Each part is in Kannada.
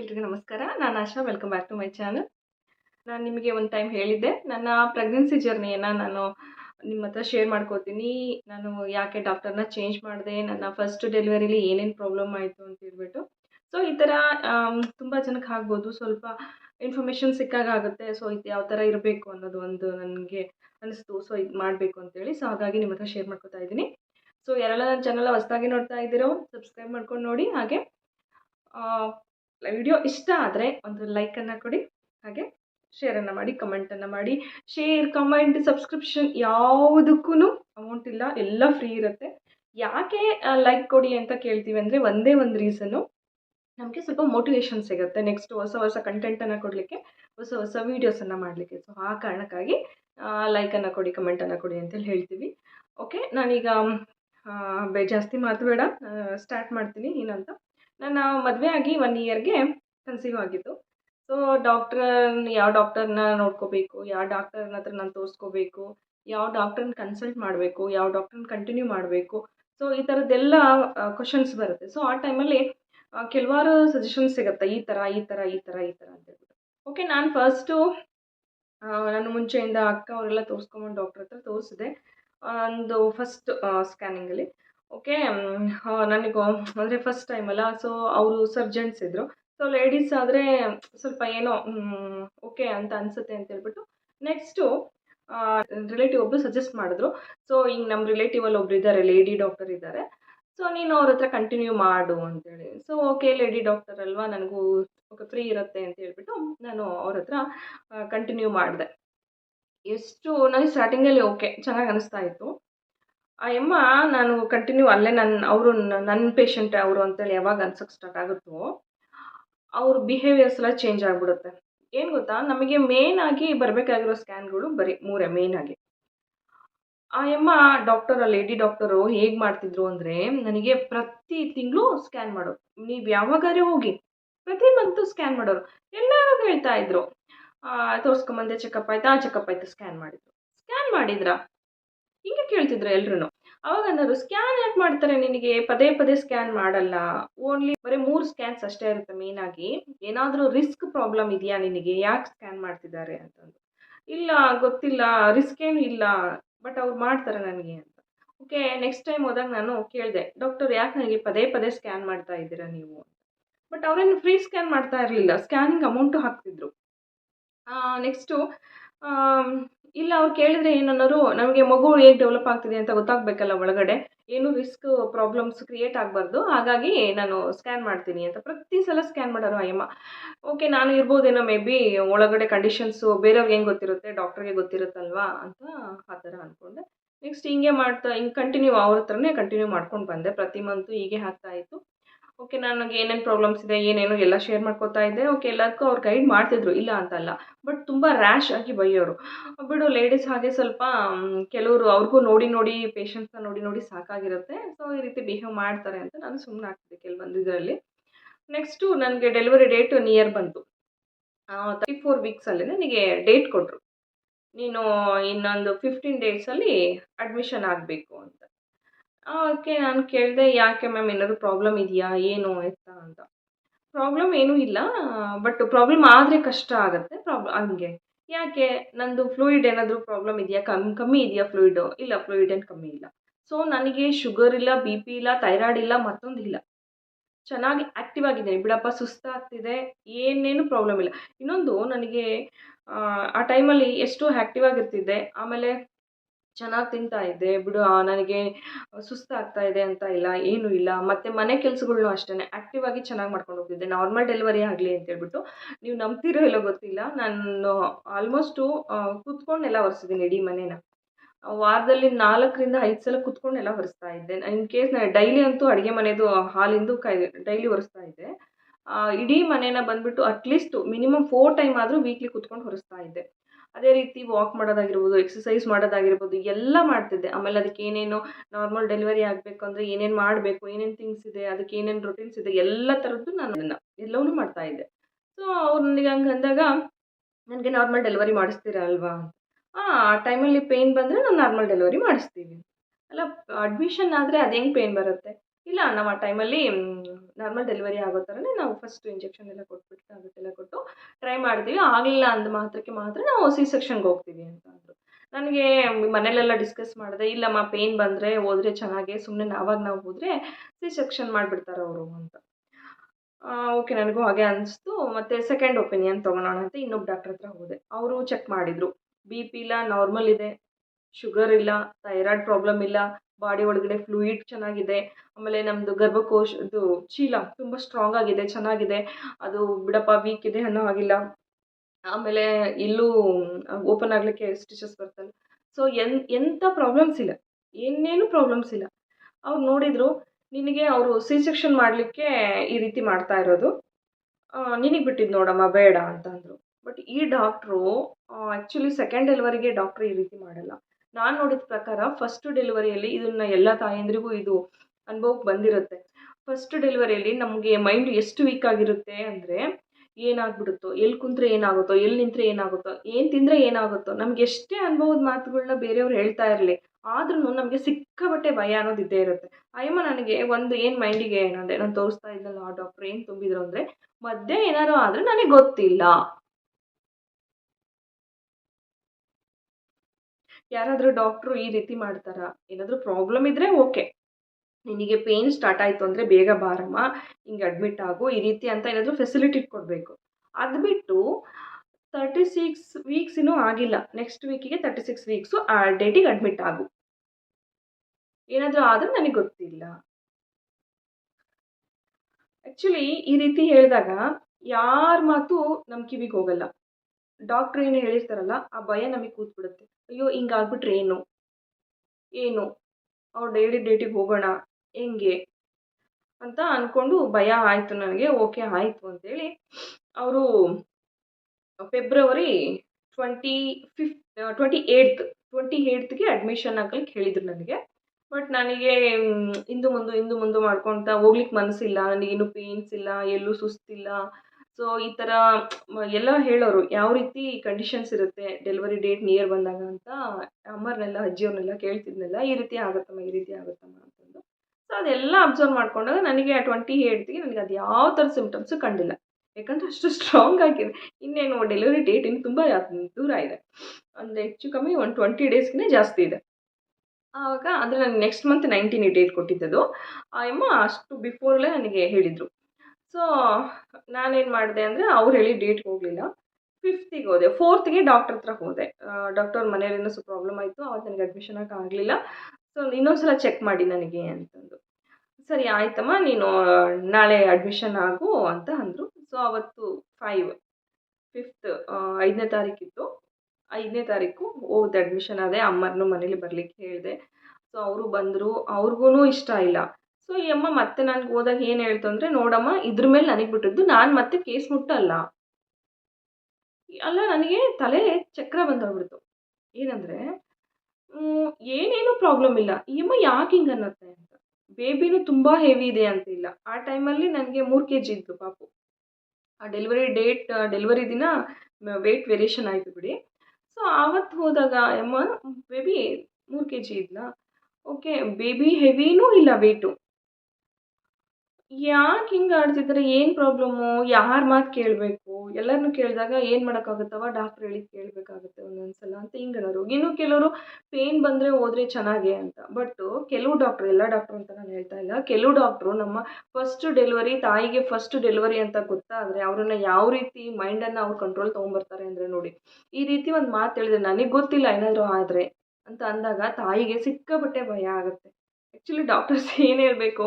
ಎಲ್ರಿಗೂ ನಮಸ್ಕಾರ. ನಾನು Asha welcome back to my channel ನಾನು ನಿಮಗೆ ಒಂದು ಟೈಮ್ ಹೇಳಿದ್ದೆ. ನನ್ನ ಪ್ರೆಗ್ನೆನ್ಸಿ ಜರ್ನಿಯನ್ನು ನಾನು ನಿಮ್ಮ ಹತ್ರ ಶೇರ್ ಮಾಡ್ಕೋತೀನಿ. ನಾನು ಯಾಕೆ ಡಾಕ್ಟರ್ನ ಚೇಂಜ್ ಮಾಡಿದೆ, ನನ್ನ ಫಸ್ಟ್ ಡೆಲಿವರಿಲಿ ಏನೇನು ಪ್ರಾಬ್ಲಮ್ ಆಯಿತು ಅಂತ ಹೇಳ್ಬಿಟ್ಟು. ಸೊ ಈ ಥರ ತುಂಬ ಜನಕ್ಕೆ ಆಗ್ಬೋದು. ಸ್ವಲ್ಪ ಇನ್ಫಾರ್ಮೇಷನ್ ಸಿಕ್ಕಾಗ ಆಗುತ್ತೆ. ಸೊ ಇದು ಯಾವ ಥರ ಇರಬೇಕು ಅನ್ನೋದು ಒಂದು ನನಗೆ ಅನಿಸ್ತು. ಸೊ ಇದು ಮಾಡಬೇಕು ಅಂತೇಳಿ ಸೊ ಹಾಗಾಗಿ ನಿಮ್ಮ ಹತ್ರ ಶೇರ್ ಮಾಡ್ಕೊತಾ ಇದ್ದೀನಿ. ಸೊ ಯಾರೆಲ್ಲ ನನ್ನ ಚಾನಲ್ ಹೊಸ್ದಾಗಿ ನೋಡ್ತಾ ಇದ್ದೀರೋ ಸಬ್ಸ್ಕ್ರೈಬ್ ಮಾಡ್ಕೊಂಡು ನೋಡಿ. ಹಾಗೆ ವಿಡಿಯೋ ಇಷ್ಟ ಆದರೆ ಒಂದು ಲೈಕನ್ನು ಕೊಡಿ, ಹಾಗೆ ಶೇರನ್ನು ಮಾಡಿ ಕಮೆಂಟನ್ನು ಮಾಡಿ. ಶೇರ್ ಕಮೆಂಟ್ ಸಬ್ಸ್ಕ್ರಿಪ್ಷನ್ ಯಾವುದಕ್ಕೂ ಅಮೌಂಟ್ ಇಲ್ಲ, ಎಲ್ಲ ಫ್ರೀ ಇರುತ್ತೆ. ಯಾಕೆ ಲೈಕ್ ಕೊಡಿ ಅಂತ ಕೇಳ್ತೀವಿ ಅಂದರೆ ಒಂದೇ ಒಂದು ರೀಸನ್ನು ನಮಗೆ ಸ್ವಲ್ಪ ಮೋಟಿವೇಶನ್ ಸಿಗುತ್ತೆ ನೆಕ್ಸ್ಟ್ ಹೊಸ ಹೊಸ ಕಂಟೆಂಟನ್ನು ಕೊಡಲಿಕ್ಕೆ, ಹೊಸ ಹೊಸ ವೀಡಿಯೋಸನ್ನು ಮಾಡಲಿಕ್ಕೆ. ಸೊ ಆ ಕಾರಣಕ್ಕಾಗಿ ಲೈಕನ್ನು ಕೊಡಿ ಕಮೆಂಟನ್ನು ಕೊಡಿ ಅಂತೇಳಿ ಹೇಳ್ತೀವಿ. ಓಕೆ ನಾನೀಗ ಬೇ, ಜಾಸ್ತಿ ಮಾತು ಬೇಡ ಸ್ಟಾರ್ಟ್ ಮಾಡ್ತೀನಿ. ಏನಂತ? ನನ್ನ ಮದುವೆ ಆಗಿ ಒನ್ ಇಯರ್ಗೆ ಕನ್ಸೀವ್ ಆಗಿತ್ತು ಸೊ ಡಾಕ್ಟರ್ ಯಾವ ಡಾಕ್ಟರ್ನ ನೋಡ್ಕೋಬೇಕು, ಯಾವ ಡಾಕ್ಟರ್ನ ಹತ್ರ ನಾನು ತೋರಿಸ್ಕೋಬೇಕು, ಯಾವ ಡಾಕ್ಟರ್ನ ಕನ್ಸಲ್ಟ್ ಮಾಡಬೇಕು, ಯಾವ ಡಾಕ್ಟರ್ನ ಕಂಟಿನ್ಯೂ ಮಾಡಬೇಕು. ಸೊ ಈ ಥರದ್ದೆಲ್ಲ ಕ್ವಶನ್ಸ್ ಬರುತ್ತೆ. ಸೊ ಆ ಟೈಮಲ್ಲಿ ಕೆಲವಾರು ಸಜೆಷನ್ಸ್ ಸಿಗುತ್ತೆ. ಈ ಥರ ಈ ಥರ ಈ ಥರ ಈ ಥರ ಅಂತ ಹೇಳ್ಬಿಟ್ಟು. ಓಕೆ ನಾನು ಫಸ್ಟು ನಾನು ಮುಂಚೆಯಿಂದ ಅಕ್ಕ ಅವರೆಲ್ಲ ತೋರಿಸ್ಕೊಂಬಂದು ಡಾಕ್ಟ್ರ್ ಹತ್ರ ತೋರಿಸಿದೆ. ಒಂದು ಫಸ್ಟ್ ಸ್ಕ್ಯಾನಿಂಗಲ್ಲಿ ಓಕೆ ನನಗೂ ಅಂದರೆ ಫಸ್ಟ್ ಟೈಮ್ ಅಲ್ಲ ಸೊ ಅವರು ಸರ್ಜನ್ಸ್ ಇದ್ದರು ಸೊ ಲೇಡೀಸ್ ಆದರೆ ಸ್ವಲ್ಪ ಏನೋ ಓಕೆ ಅಂತ ಅನಿಸುತ್ತೆ ಅಂತ ಹೇಳ್ಬಿಟ್ಟು ನೆಕ್ಸ್ಟು ರಿಲೇಟಿವ್ ಒಬ್ಬರು ಸಜೆಸ್ಟ್ ಮಾಡಿದ್ರು. ಸೊ ಹಿಂಗೆ ನಮ್ಮ ರಿಲೇಟಿವಲ್ಲಿ ಒಬ್ರು ಇದ್ದಾರೆ ಲೇಡಿ ಡಾಕ್ಟರ್ ಇದ್ದಾರೆ ಸೊ ನೀನು ಅವ್ರ ಹತ್ರ ಕಂಟಿನ್ಯೂ ಮಾಡು ಅಂತೇಳಿ. ಸೊ ಓಕೆ ಲೇಡಿ ಡಾಕ್ಟರ್ ಅಲ್ವಾ, ನನಗೂ ಓಕೆ ಫ್ರೀ ಇರುತ್ತೆ ಅಂತ ಹೇಳ್ಬಿಟ್ಟು ನಾನು ಅವ್ರ ಹತ್ರ ಕಂಟಿನ್ಯೂ ಮಾಡಿದೆ. ಎಷ್ಟು, ನನಗೆ ಸ್ಟಾರ್ಟಿಂಗಲ್ಲಿ ಓಕೆ ಚೆನ್ನಾಗಿ ಅನಿಸ್ತಾ ಇತ್ತು. ಆ ಎಮ್ಮ ನಾನು ಕಂಟಿನ್ಯೂ ಅಲ್ಲೇ ನನ್ನ ಅವರು ನನ್ನ ಪೇಷಂಟ್ ಅವರು ಅಂತೇಳಿ ಯಾವಾಗ ಅನ್ಸೋಕ್ಕೆ ಸ್ಟಾರ್ಟ್ ಆಗುತ್ತೋ, ಅವ್ರ ಬಿಹೇವಿಯರ್ಸ್ ಎಲ್ಲ ಚೇಂಜ್ ಆಗಿಬಿಡುತ್ತೆ. ಏನು ಗೊತ್ತಾ, ನಮಗೆ ಮೇನ್ ಆಗಿ ಬರಬೇಕಾಗಿರೋ ಸ್ಕ್ಯಾನ್ಗಳು ಬರೀ ಮೂರೇ ಮೇನ್ ಆಗಿ. ಆ ಎಮ್ಮ ಡಾಕ್ಟರ್ ಲೇಡಿ ಡಾಕ್ಟರು ಹೇಗೆ ಮಾಡ್ತಿದ್ರು ಅಂದರೆ, ನನಗೆ ಪ್ರತಿ ತಿಂಗಳು ಸ್ಕ್ಯಾನ್ ಮಾಡೋರು. ನೀವು ಯಾವಾಗಾರೆ ಹೋಗಿ, ಪ್ರತಿ ಮಂತು ಸ್ಕ್ಯಾನ್ ಮಾಡೋರು. ಎಲ್ಲರೂ ಹೇಳ್ತಾ ಇದ್ರು. ತೋರಿಸ್ಕೊಂಬಂದೆ ಚೆಕಪ್ ಆಯ್ತಾ ಚೆಕಪ್ ಆಯ್ತು ಸ್ಕ್ಯಾನ್ ಮಾಡಿದ್ರು. ಸ್ಕ್ಯಾನ್ ಮಾಡಿದ್ರಾ? ಹಿಂಗೆ ಕೇಳ್ತಿದ್ರು ಎಲ್ರು ಅವಾಗ ಅನ್ನೋರು ಸ್ಕ್ಯಾನ್ ಯಾಕೆ ಮಾಡ್ತಾರೆ ನಿನಗೆ? ಪದೇ ಪದೇ ಸ್ಕ್ಯಾನ್ ಮಾಡಲ್ಲ. ಓನ್ಲಿ ಬರೀ ಮೂರು ಸ್ಕ್ಯಾನ್ಸ್ ಅಷ್ಟೇ ಇರುತ್ತೆ ಮೇಯ್ನಾಗಿ ಏನಾದರೂ ರಿಸ್ಕ್ ಪ್ರಾಬ್ಲಮ್ ಇದೆಯಾ ನಿನಗೆ? ಯಾಕೆ ಸ್ಕ್ಯಾನ್ ಮಾಡ್ತಿದ್ದಾರೆ ಅಂತಂದು. ಇಲ್ಲ, ಗೊತ್ತಿಲ್ಲ. ರಿಸ್ಕ್ ಏನು ಇಲ್ಲ. ಬಟ್ ಅವ್ರು ಮಾಡ್ತಾರೆ ನನಗೆ ಅಂತ. ಓಕೆ ನೆಕ್ಸ್ಟ್ ಟೈಮ್ ಹೋದಾಗ ನಾನು ಕೇಳಿದೆ ಡಾಕ್ಟರ್ ಯಾಕೆ ನನಗೆ ಪದೇ ಪದೇ ಸ್ಕ್ಯಾನ್ ಮಾಡ್ತಾ ಇದ್ದೀರಾ ನೀವು? ಬಟ್ ಅವರೇನು ಫ್ರೀ ಸ್ಕ್ಯಾನ್ ಮಾಡ್ತಾ ಇರಲಿಲ್ಲ. ಸ್ಕ್ಯಾನಿಂಗ್ ಅಮೌಂಟು ಹಾಕ್ತಿದ್ರು. ನೆಕ್ಸ್ಟು ಇಲ್ಲ, ಅವ್ರು ಕೇಳಿದರೆ ಏನನ್ನೋರು ನಮಗೆ ಮಗು ಹೇಗೆ ಡೆವಲಪ್ ಆಗ್ತಿದೆ ಅಂತ ಗೊತ್ತಾಗಬೇಕಲ್ಲ ಒಳಗಡೆ. ಏನು ರಿಸ್ಕ್ ಪ್ರಾಬ್ಲಮ್ಸ್ ಕ್ರಿಯೇಟ್ ಆಗಬಾರ್ದು. ಹಾಗಾಗಿ ನಾನು ಸ್ಕ್ಯಾನ್ ಮಾಡ್ತೀನಿ ಅಂತ ಪ್ರತಿ ಸಲ ಸ್ಕ್ಯಾನ್ ಮಾಡೋರು ಅಯ್ಯಮ್ಮ ಓಕೆ ನಾನು ಇರ್ಬೋದೇನೋ ಮೇ ಬಿ ಒಳಗಡೆ ಕಂಡೀಷನ್ಸು ಬೇರೆಯವ್ರಿಗೆ ಹೆಂಗೆ ಗೊತ್ತಿರುತ್ತೆ ಡಾಕ್ಟ್ರಿಗೆ ಗೊತ್ತಿರುತ್ತಲ್ವಾ ಅಂತ ಆ ಥರ ಅಂದ್ಕೊಂಡೆ ನೆಕ್ಸ್ಟ್ ಹಿಂಗೆ ಮಾಡ್ತಾ, ಹಿಂಗೆ ಕಂಟಿನ್ಯೂ ಅವ್ರ ಹತ್ರನೇ ಕಂಟಿನ್ಯೂ ಮಾಡ್ಕೊಂಡು ಬಂದೆ. ಪ್ರತಿ ಮಂತು ಹೀಗೆ ಆಗ್ತಾ ಇತ್ತು. ಓಕೆ ನನಗೆ ಏನೇನು ಪ್ರಾಬ್ಲಮ್ಸ್ ಇದೆ, ಏನೇನು ಎಲ್ಲ ಶೇರ್ ಮಾಡ್ಕೋತಾ ಇದ್ದೆ. ಓಕೆ ಎಲ್ಲದಕ್ಕೂ ಅವ್ರು ಗೈಡ್ ಮಾಡ್ತಿದ್ರು. ಇಲ್ಲ ಅಂತಲ್ಲ. ಬಟ್ ತುಂಬ ರ್ಯಾಶ್ ಆಗಿ ಬೈಯೋರು. ಬಿಡು ಲೇಡೀಸ್ ಹಾಗೆ ಸ್ವಲ್ಪ ಕೆಲವರು ಅವ್ರಿಗೂ ನೋಡಿ ನೋಡಿ ಪೇಷಂಟ್ಸ್ನ ನೋಡಿ ನೋಡಿ ಸಾಕಾಗಿರುತ್ತೆ. ಸೊ ಈ ರೀತಿ ಬಿಹೇವ್ ಮಾಡ್ತಾರೆ ಅಂತ ನಾನು ಸುಮ್ಮನೆ ಆಗ್ತಿದ್ದೆ ಕೆಲವೊಂದು ಇದರಲ್ಲಿ ನೆಕ್ಸ್ಟು ನನಗೆ ಡೆಲಿವರಿ ಡೇಟ್ ನಿಯರ್ ಬಂತು. ತರ್ಟಿ ಫೋರ್ ವೀಕ್ಸಲ್ಲಿ ನನಗೆ ಡೇಟ್ ಕೊಟ್ಟರು ನೀನು ಇನ್ನೊಂದು ಫಿಫ್ಟೀನ್ ಡೇಸಲ್ಲಿ ಅಡ್ಮಿಷನ್ ಆಗಬೇಕು ಅಂತ. ಓಕೆ, ನಾನು ಕೇಳಿದೆ, ಯಾಕೆ ಮ್ಯಾಮ್ ಏನಾದರೂ ಪ್ರಾಬ್ಲಮ್ ಇದೆಯಾ, ಏನು ಎತ್ತ ಅಂತ. ಪ್ರಾಬ್ಲಮ್ ಏನೂ ಇಲ್ಲ ಬಟ್ ಪ್ರಾಬ್ಲಮ್ ಆದರೆ ಕಷ್ಟ ಆಗುತ್ತೆ ಪ್ರಾಬ್ಲಮ್ ಹಂಗೆ. ಯಾಕೆ? ನಂದು ಫ್ಲೂಯಿಡ್ ಏನಾದರೂ ಪ್ರಾಬ್ಲಮ್ ಇದೆಯಾ? ಕಮ್ಮಿ ಕಮ್ಮಿ ಇದೆಯಾ ಫ್ಲೂಯಿಡ್ ಇಲ್ಲ ಫ್ಲೂಯಿಡ್ ಏನು ಕಮ್ಮಿ ಇಲ್ಲ. ಸೊ ನನಗೆ ಶುಗರ್ ಇಲ್ಲ ಬಿ ಪಿ ಇಲ್ಲ ಥೈರಾಯ್ಡ್ ಇಲ್ಲ, ಮತ್ತೊಂದು ಇಲ್ಲ. ಚೆನ್ನಾಗಿ ಆ್ಯಕ್ಟಿವ್ ಆಗಿದ್ದೀನಿ. ಬಿಡಪ್ಪ ಸುಸ್ತಾಗ್ತಿದೆ ಏನೇನು ಪ್ರಾಬ್ಲಮ್ ಇಲ್ಲ. ಇನ್ನೊಂದು, ನನಗೆ, ಆ ಟೈಮಲ್ಲಿ ಎಷ್ಟು ಆ್ಯಕ್ಟಿವ್ ಆಗಿರ್ತಿದ್ದೆ. ಆಮೇಲೆ ಚೆನ್ನಾಗಿ ತಿಂತಾ ಇದ್ದೆ. ಬಿಡು ನನಗೆ ಸುಸ್ತಾಗ್ತಾ ಇದೆ ಅಂತ ಇಲ್ಲ, ಏನೂ ಇಲ್ಲ. ಮತ್ತು ಮನೆ ಕೆಲಸಗಳ್ನು ಅಷ್ಟೇ ಆ್ಯಕ್ಟಿವ್ ಆಗಿ ಚೆನ್ನಾಗಿ ಮಾಡ್ಕೊಂಡು ಹೋಗ್ತಿದ್ದೆ. ನಾರ್ಮಲ್ ಡೆಲಿವರಿ ಆಗಲಿ ಅಂತೇಳ್ಬಿಟ್ಟು ನೀವು ನಂಬ್ತಿರೋ ಇಲ್ಲೋ ಗೊತ್ತಿಲ್ಲ. ನಾನು ಆಲ್ಮೋಸ್ಟು ಕೂತ್ಕೊಂಡೆಲ್ಲ ಒರೆಸಿದ್ದೀನಿ ಇಡೀ ಮನೇನ. ವಾರದಲ್ಲಿ ನಾಲ್ಕರಿಂದ ಐದು ಸಲ ಕೂತ್ಕೊಂಡೆಲ್ಲ ಒರೆಸ್ತಾ ಇದ್ದೆ. ಇನ್ ಕೇಸ್ ನಾನು ಡೈಲಿ ಅಂತೂ ಅಡುಗೆ ಮನೆಯದು ಹಾಲಿಂದು ಕೈ, ಡೈಲಿ ಒರೆಸ್ತಾ ಇದ್ದೆ. ಇಡೀ ಮನೇನ ಬಂದುಬಿಟ್ಟು at least minimum four time ಆದರೂ ವೀಕ್ಲಿ ಕೂತ್ಕೊಂಡು ಒರೆಸ್ತಾ ಇದ್ದೆ. ಅದೇ ರೀತಿ ವಾಕ್ ಮಾಡೋದಾಗಿರ್ಬೋದು ಎಕ್ಸಸೈಸ್ ಮಾಡೋದಾಗಿರ್ಬೋದು, ಎಲ್ಲ ಮಾಡ್ತಿದ್ದೆ. ಆಮೇಲೆ ಅದಕ್ಕೆ ಏನೇನು ನಾರ್ಮಲ್ ಡೆಲಿವರಿ ಆಗಬೇಕು ಅಂದರೆ ಏನೇನು ಮಾಡಬೇಕು, ಏನೇನು ಥಿಂಗ್ಸ್ ಇದೆ, ಅದಕ್ಕೆ ಏನೇನು ರೊಟೀನ್ಸ್ ಇದೆ, ಎಲ್ಲ ಥರದ್ದು ನಾನು ಅದನ್ನು ಎಲ್ಲವನ್ನೂ ಮಾಡ್ತಾ ಇದ್ದೆ. ಸೊ ಅವ್ರು ನನಗೆ ಹಂಗೆ ಅಂದಾಗ, ನನಗೆ ನಾರ್ಮಲ್ ಡೆಲಿವರಿ ಮಾಡಿಸ್ತೀರಾ ಅಲ್ವಾ? ಆ ಟೈಮಲ್ಲಿ ಪೇಯ್ನ್ ಬಂದರೆ ನಾನು ನಾರ್ಮಲ್ ಡೆಲಿವರಿ ಮಾಡಿಸ್ತೀವಿ ಅಲ್ಲ ಅಡ್ಮಿಷನ್ ಆದರೆ ಅದು ಹೆಂಗೆ ಪೇಯ್ನ್ ಬರುತ್ತೆ? ಇಲ್ಲ ನಾವು ಆ ಟೈಮಲ್ಲಿ ನಾರ್ಮಲ್ ಡೆಲಿವರಿ ಆಗೋ ಥರನೇ ನಾವು ಫಸ್ಟ್ ಇಂಜೆಕ್ಷನ್ ಎಲ್ಲ ಕೊಟ್ಬಿಟ್ಟು ಟ್ಯಾಬ್ಲೆಟ್ ಎಲ್ಲ ಕೊಟ್ಟು ಟ್ರೈ ಮಾಡ್ತೀವಿ. ಆಗಲಿಲ್ಲ ಅಂದ ಮಾತ್ರಕ್ಕೆ ಮಾತ್ರ ನಾವು ಸಿ ಸೆಕ್ಷನ್ಗೆ ಹೋಗ್ತೀವಿ ಅಂತ ಅಂದರು. ನನಗೆ ಮನೇಲೆಲ್ಲ ಡಿಸ್ಕಸ್ ಮಾಡಿದೆ, ಇಲ್ಲಮ್ಮ ಪೇಯ್ನ್ ಬಂದರೆ ಹೋದರೆ ಚೆನ್ನಾಗೆ ಸುಮ್ಮನೆ ನಾವಾಗ ನಾವು ಹೋದರೆ ಸಿ ಸೆಕ್ಷನ್ ಮಾಡಿಬಿಡ್ತಾರೆ ಅವರು ಅಂತ. ಓಕೆ ನನಗೂ ಹಾಗೆ ಅನಿಸ್ತು. ಮತ್ತು ಸೆಕೆಂಡ್ ಒಪಿನಿಯನ್ ತೊಗೊಳೋಣ ಅಂತ ಇನ್ನೊಬ್ಬ ಡಾಕ್ಟ್ರ್ ಹತ್ರ ಹೋದೆ. ಅವರು ಚೆಕ್ ಮಾಡಿದರು. ಬಿ ಪಿ ಇಲ್ಲ ನಾರ್ಮಲ್ ಇದೆ. ಶುಗರ್ ಇಲ್ಲ ಥೈರಾಯ್ಡ್ ಪ್ರಾಬ್ಲಮ್ ಇಲ್ಲ. ಬಾಡಿ ಒಳಗಡೆ ಫ್ಲೂಯಿಡ್ ಚೆನ್ನಾಗಿದೆ. ಆಮೇಲೆ ನಮ್ಮದು ಗರ್ಭಕೋಶದ್ದು ಚೀಲ ತುಂಬ ಸ್ಟ್ರಾಂಗ್ ಆಗಿದೆ, ಚೆನ್ನಾಗಿದೆ. ಅದು ಬಿಡಪ್ಪ ವೀಕ್ ಇದೆ ಅನ್ನೋ ಹಾಗಿಲ್ಲ. ಆಮೇಲೆ ಇಲ್ಲೂ ಓಪನ್ ಆಗಲಿಕ್ಕೆ ಸ್ಟಿಚಸ್ ಬರ್ತಲ್ಲ. ಸೊ ಎನ್ ಎಂಥ ಪ್ರಾಬ್ಲಮ್ಸ್ ಇಲ್ಲ. ಏನೇನು ಪ್ರಾಬ್ಲಮ್ಸ್ ಇಲ್ಲ. ಅವ್ರು ನೋಡಿದರು, ನಿನಗೆ ಅವರು ಸಿ ಸೆಕ್ಷನ್ ಮಾಡಲಿಕ್ಕೆ ಈ ರೀತಿ ಮಾಡ್ತಾ ಇರೋದು. ನಿನಗೆ ಬಿಟ್ಟಿದ್ದು ನೋಡಮ್ಮ, ಬೇಡ ಅಂತ ಅಂದರು. ಬಟ್ ಈ ಡಾಕ್ಟ್ರು ಆ್ಯಕ್ಚುಲಿ ಸೆಕೆಂಡ್ ಡೆಲಿವರಿಗೆ ಡಾಕ್ಟ್ರು ಈ ರೀತಿ ಮಾಡಲ್ಲ. ನಾನು ನೋಡಿದ ಪ್ರಕಾರ ಫಸ್ಟ್ ಡೆಲಿವರಿಯಲ್ಲಿ ಇದನ್ನು ಎಲ್ಲ ತಾಯಂದ್ರಿಗೂ ಇದು ಅನುಭವಕ್ಕೆ ಬಂದಿರುತ್ತೆ. ಫಸ್ಟ್ ಡೆಲಿವರಿಯಲ್ಲಿ ನಮಗೆ ಮೈಂಡ್ ಎಷ್ಟು ವೀಕ್ ಆಗಿರುತ್ತೆ ಅಂದರೆ ಏನಾಗ್ಬಿಡುತ್ತೋ ಎಲ್ಲಿ ಕುಂತ್ರೆ ಏನಾಗುತ್ತೋ ಎಲ್ಲಿ ನಿಂತರೆ ಏನಾಗುತ್ತೋ, ಏನು ತಿಂದರೆ ಏನಾಗುತ್ತೋ ನಮ್ಗೆ ಎಷ್ಟೇ ಅನುಭವದ ಮಾತುಗಳನ್ನ ಬೇರೆಯವ್ರು ಹೇಳ್ತಾ ಇರಲಿ ಆದ್ರೂ ನಮಗೆ ಸಿಕ್ಕಾಬಟ್ಟೆ ಭಯ ಅನ್ನೋದು ಇದ್ದೇ ಇರುತ್ತೆ. ಅಯ್ಯಮ್ಮ, ನನಗೆ ಒಂದು ಏನು ಮೈಂಡಿಗೆ ಏನಂದ್ರೆ ನಾನು ತೋರಿಸ್ತಾ ಇದ್ದಲ್ಲ ಆ ಡಾಕ್ಟ್ರ್ ಏನು ತುಂಬಿದ್ರು ಅಂದರೆ ಮಧ್ಯೆ ಏನಾರು ಆದರೆ ನನಗೆ ಗೊತ್ತಿಲ್ಲ. ಯಾರಾದರೂ ಡಾಕ್ಟ್ರು ಈ ರೀತಿ ಮಾಡ್ತಾರಾ? ಏನಾದರೂ ಪ್ರಾಬ್ಲಮ್ ಇದ್ದರೆ ಓಕೆ ನಿನಗೆ ಪೇಯ್ನ್ ಸ್ಟಾರ್ಟ್ ಆಯಿತು ಅಂದರೆ ಬೇಗ ಬಾರಮ್ಮ ಹಿಂಗೆ ಅಡ್ಮಿಟ್ ಆಗು. ಈ ರೀತಿ ಅಂತ ಏನಾದರೂ ಫೆಸಿಲಿಟಿ ಕೊಡಬೇಕು. ಅದು ಬಿಟ್ಟು ತರ್ಟಿ ಸಿಕ್ಸ್ ವೀಕ್ಸ್ ಇನ್ನೂ ಆಗಿಲ್ಲ. ನೆಕ್ಸ್ಟ್ ವೀಕಿಗೆ ತರ್ಟಿ ಸಿಕ್ಸ್ ವೀಕ್ಸು ಆ ಡೇಟಿಗೆ ಅಡ್ಮಿಟ್ ಆಗು. ಏನಾದರೂ ಆದರೆ ನನಗೆ ಗೊತ್ತಿಲ್ಲ. ಆ್ಯಕ್ಚುಲಿ ಈ ರೀತಿ ಹೇಳಿದಾಗ ಯಾರ ಮಾತು ನಮ್ಮ ಕಿವಿಗೆ ಹೋಗಲ್ಲ. ಡಾಕ್ಟ್ರ್ ಏನು ಹೇಳಿರ್ತಾರಲ್ಲ, ಆ ಭಯ ನಮಗೆ ಕೂತ್ಬಿಡುತ್ತೆ. ಅಯ್ಯೋ, ಹಿಂಗಾಗ್ಬಿಟ್ರೆ ಏನು? ಏನು? ಅವ್ರು ಡೈಲಿ ಡೇಟಿಗೆ ಹೋಗೋಣ, ಹೆಂಗೆ? ಅಂತ ಅಂದ್ಕೊಂಡು ಭಯ ಆಯಿತು ನನಗೆ, ಓಕೆ ಆಯಿತು ಅಂತೇಳಿ ಅವರು February twenty fifth twenty eighth twenty ಏಯ್ತ್ಗೆ admission ಹಾಕಲಿಕ್ಕೆ ಹೇಳಿದರು ನನಗೆ. ಬಟ್ ನನಗೆ ಇಂದು ಮುಂದು ಇಂದು ಮುಂದು ಮಾಡ್ಕೊತ ಹೋಗ್ಲಿಕ್ಕೆ ಮನಸ್ಸಿಲ್ಲ ನನಗೇನು ಪೇಯ್ನ್ಸ್ ಇಲ್ಲ, ಎಲ್ಲೂ ಸುಸ್ತಿಲ್ಲ. ಸೊ ಈ ಥರ ಎಲ್ಲ ಹೇಳೋರು ಯಾವ ರೀತಿ ಕಂಡೀಷನ್ಸ್ ಇರುತ್ತೆ ಡೆಲಿವರಿ ಡೇಟ್ ನಿಯರ್ ಬಂದಾಗ ಅಂತ ಅಮ್ಮರನ್ನೆಲ್ಲ ಅಜ್ಜಿಯವ್ರನ್ನೆಲ್ಲ ಕೇಳ್ತಿದ್ನಲ್ಲ, ಈ ರೀತಿ ಆಗುತ್ತಮ್ಮ, ಈ ರೀತಿ ಆಗುತ್ತಮ್ಮ ಅಂತಂದು. ಸೊ ಅದೆಲ್ಲ ಅಬ್ಸರ್ವ್ ಮಾಡ್ಕೊಂಡಾಗ ನನಗೆ ಆ ಟ್ವೆಂಟಿ ಏಯ್ಟ್ಗೆ ನನಗೆ ಅದು ಯಾವ ಥರ ಸಿಮ್ಟಮ್ಸು ಕಂಡಿಲ್ಲ. ಯಾಕಂದರೆ ಅಷ್ಟು ಸ್ಟ್ರಾಂಗ್ ಆಗಿದೆ. ಇನ್ನೇನು ಡೆಲಿವರಿ ಡೇಟ್ ಇನ್ನು ತುಂಬ ದೂರ ಇದೆ. ಅಂದರೆ ಹೆಚ್ಚು ಕಮ್ಮಿ ಒಂದು ಟ್ವೆಂಟಿ ಡೇಸ್ಗೆ ಜಾಸ್ತಿ ಇದೆ. ಆವಾಗ ಅಂದರೆ ನನಗೆ ನೆಕ್ಸ್ಟ್ ಮಂತ್ ನೈನ್ಟೀನ್ ಡೇಟ್ ಕೊಟ್ಟಿದ್ದದು. ಆ, ಅಮ್ಮ ಅಷ್ಟು ಬಿಫೋರ್ಲೇ ನನಗೆ ಹೇಳಿದರು. ಸೊ ನಾನೇನು ಮಾಡಿದೆ ಅಂದರೆ ಅವ್ರು ಹೇಳಿ ಡೇಟ್ಗೆ ಹೋಗಲಿಲ್ಲ. ಫಿಫ್ತಿಗೆ ಹೋದೆ. ಫೋರ್ತ್ಗೆ ಡಾಕ್ಟರ್ ಹತ್ರ ಹೋದೆ. ಡಾಕ್ಟರ್ ಮನೇಲಿ ಸ್ವಲ್ಪ ಪ್ರಾಬ್ಲಮ್ ಆಯಿತು. ಅವತ್ತು ನನಗೆ ಅಡ್ಮಿಷನ್ ಆಗಲಿಲ್ಲ. ಸೊ ಇನ್ನೊಂದು ಸಲ ಚೆಕ್ ಮಾಡಿ ನನಗೆ ಅಂತಂದು. ಸರಿ, ಆಯ್ತಮ್ಮ, ನೀನು ನಾಳೆ ಅಡ್ಮಿಷನ್ ಆಗು ಅಂತ ಅಂದರು. ಸೊ ಅವತ್ತು ಫೈವ್ ಫಿಫ್ತ್ ಐದನೇ ತಾರೀಕಿತ್ತು ಐದನೇ ತಾರೀಕು ಹೋದೆ ಅಡ್ಮಿಷನ್ ಆದೆ. ಅಮ್ಮರನ್ನು ಮನೇಲಿ ಬರಲಿಕ್ಕೆ ಹೇಳಿದೆ. ಸೊ ಅವರು ಬಂದರು. ಅವ್ರಿಗೂ ಇಷ್ಟ ಇಲ್ಲ. ಸೊ ಈ ಅಮ್ಮ ಮತ್ತೆ ನನಗೆ ಹೋದಾಗ ಏನು ಹೇಳ್ತು ಅಂದರೆ, ನೋಡಮ್ಮ, ಇದ್ರ ಮೇಲೆ ನನಗೆ ಬಿಟ್ಟಿದ್ದು ನಾನು ಮತ್ತೆ ಕೇಸ್ ಮುಟ್ಟಲ್ಲ. ಅಲ್ಲ, ನನಗೆ ತಲೆ ಚಕ್ರ ಬಂದೋಗ್ಬಿಡ್ತು. ಏನಂದರೆ ಏನೇನು ಪ್ರಾಬ್ಲಮ್ ಇಲ್ಲ. ಈ ಅಮ್ಮ ಯಾಕೆ ಹಿಂಗೆ ಅನ್ನತ್ತೆ ಅಂತ. ಬೇಬಿನೂ ತುಂಬ ಹೆವಿ ಇದೆ ಅಂತ ಇಲ್ಲ. ಆ ಟೈಮಲ್ಲಿ ನನಗೆ ಮೂರು ಕೆ ಜಿ ಇದ್ದು ಪಾಪು. ಆ ಡೆಲಿವರಿ ಡೇಟ್ ಡೆಲಿವರಿ ದಿನ ವೆಯ್ಟ್ ವೇರಿಯೇಷನ್ ಆಯಿತು ಬಿಡಿ. ಸೊ ಆವತ್ತು ಹೋದಾಗ ಅಮ್ಮ, ಬೇಬಿ, ಮೂರು ಕೆ ಜಿ ಇದ್ಲಾ? ಓಕೆ, ಬೇಬಿ ಹೆವಿನೂ ಇಲ್ಲ ವೆಯ್ಟು ಯಾಕೆ ಹಿಂಗೆ ಆಡ್ತಿದ್ದಾರೆ ಏನು ಪ್ರಾಬ್ಲಮ್ಮು ಯಾರ ಮಾತು ಕೇಳಬೇಕು? ಎಲ್ಲರನ್ನೂ ಕೇಳಿದಾಗ ಏನು ಮಾಡೋಕ್ಕಾಗುತ್ತವ? ಡಾಕ್ಟ್ರ್ ಹೇಳಿದ್ದು ಕೇಳಬೇಕಾಗುತ್ತೆ ಒಂದೊಂದು ಸಲ ಅಂತ ಹಿಂಗೆ ಅನ್ನೋರು. ಇನ್ನು ಕೆಲವರು ಪೇಯ್ನ್ ಬಂದರೆ ಹೋದ್ರೆ ಚೆನ್ನಾಗೆ ಅಂತ. ಬಟ್ಟು ಕೆಲವು ಡಾಕ್ಟ್ರು, ಎಲ್ಲ ಡಾಕ್ಟ್ರು ಅಂತ ನಾನು ಹೇಳ್ತಾ ಇಲ್ಲ. ಕೆಲವು ಡಾಕ್ಟ್ರು ನಮ್ಮ ಫಸ್ಟ್ ಡೆಲಿವರಿ ತಾಯಿಗೆ ಫಸ್ಟ್ ಡೆಲಿವರಿ ಅಂತ ಗೊತ್ತಾದರೆ ಅವರನ್ನು ಯಾವ ರೀತಿ ಮೈಂಡನ್ನು ಅವ್ರು ಕಂಟ್ರೋಲ್ ತೊಗೊಂಬರ್ತಾರೆ ಅಂದರೆ ನೋಡಿ, ಈ ರೀತಿ ಒಂದು ಮಾತು ಹೇಳಿದ್ರೆ ನನಗೆ ಗೊತ್ತಿಲ್ಲ ಏನಾದರೂ ಆದರೆ ಅಂತ ಅಂದಾಗ ತಾಯಿಗೆ ಸಿಕ್ಕಾಪಟ್ಟೆ ಭಯ ಆಗುತ್ತೆ. ಆ್ಯಕ್ಚುಲಿ ಡಾಕ್ಟರ್ಸ್ ಏನು ಹೇಳಬೇಕು?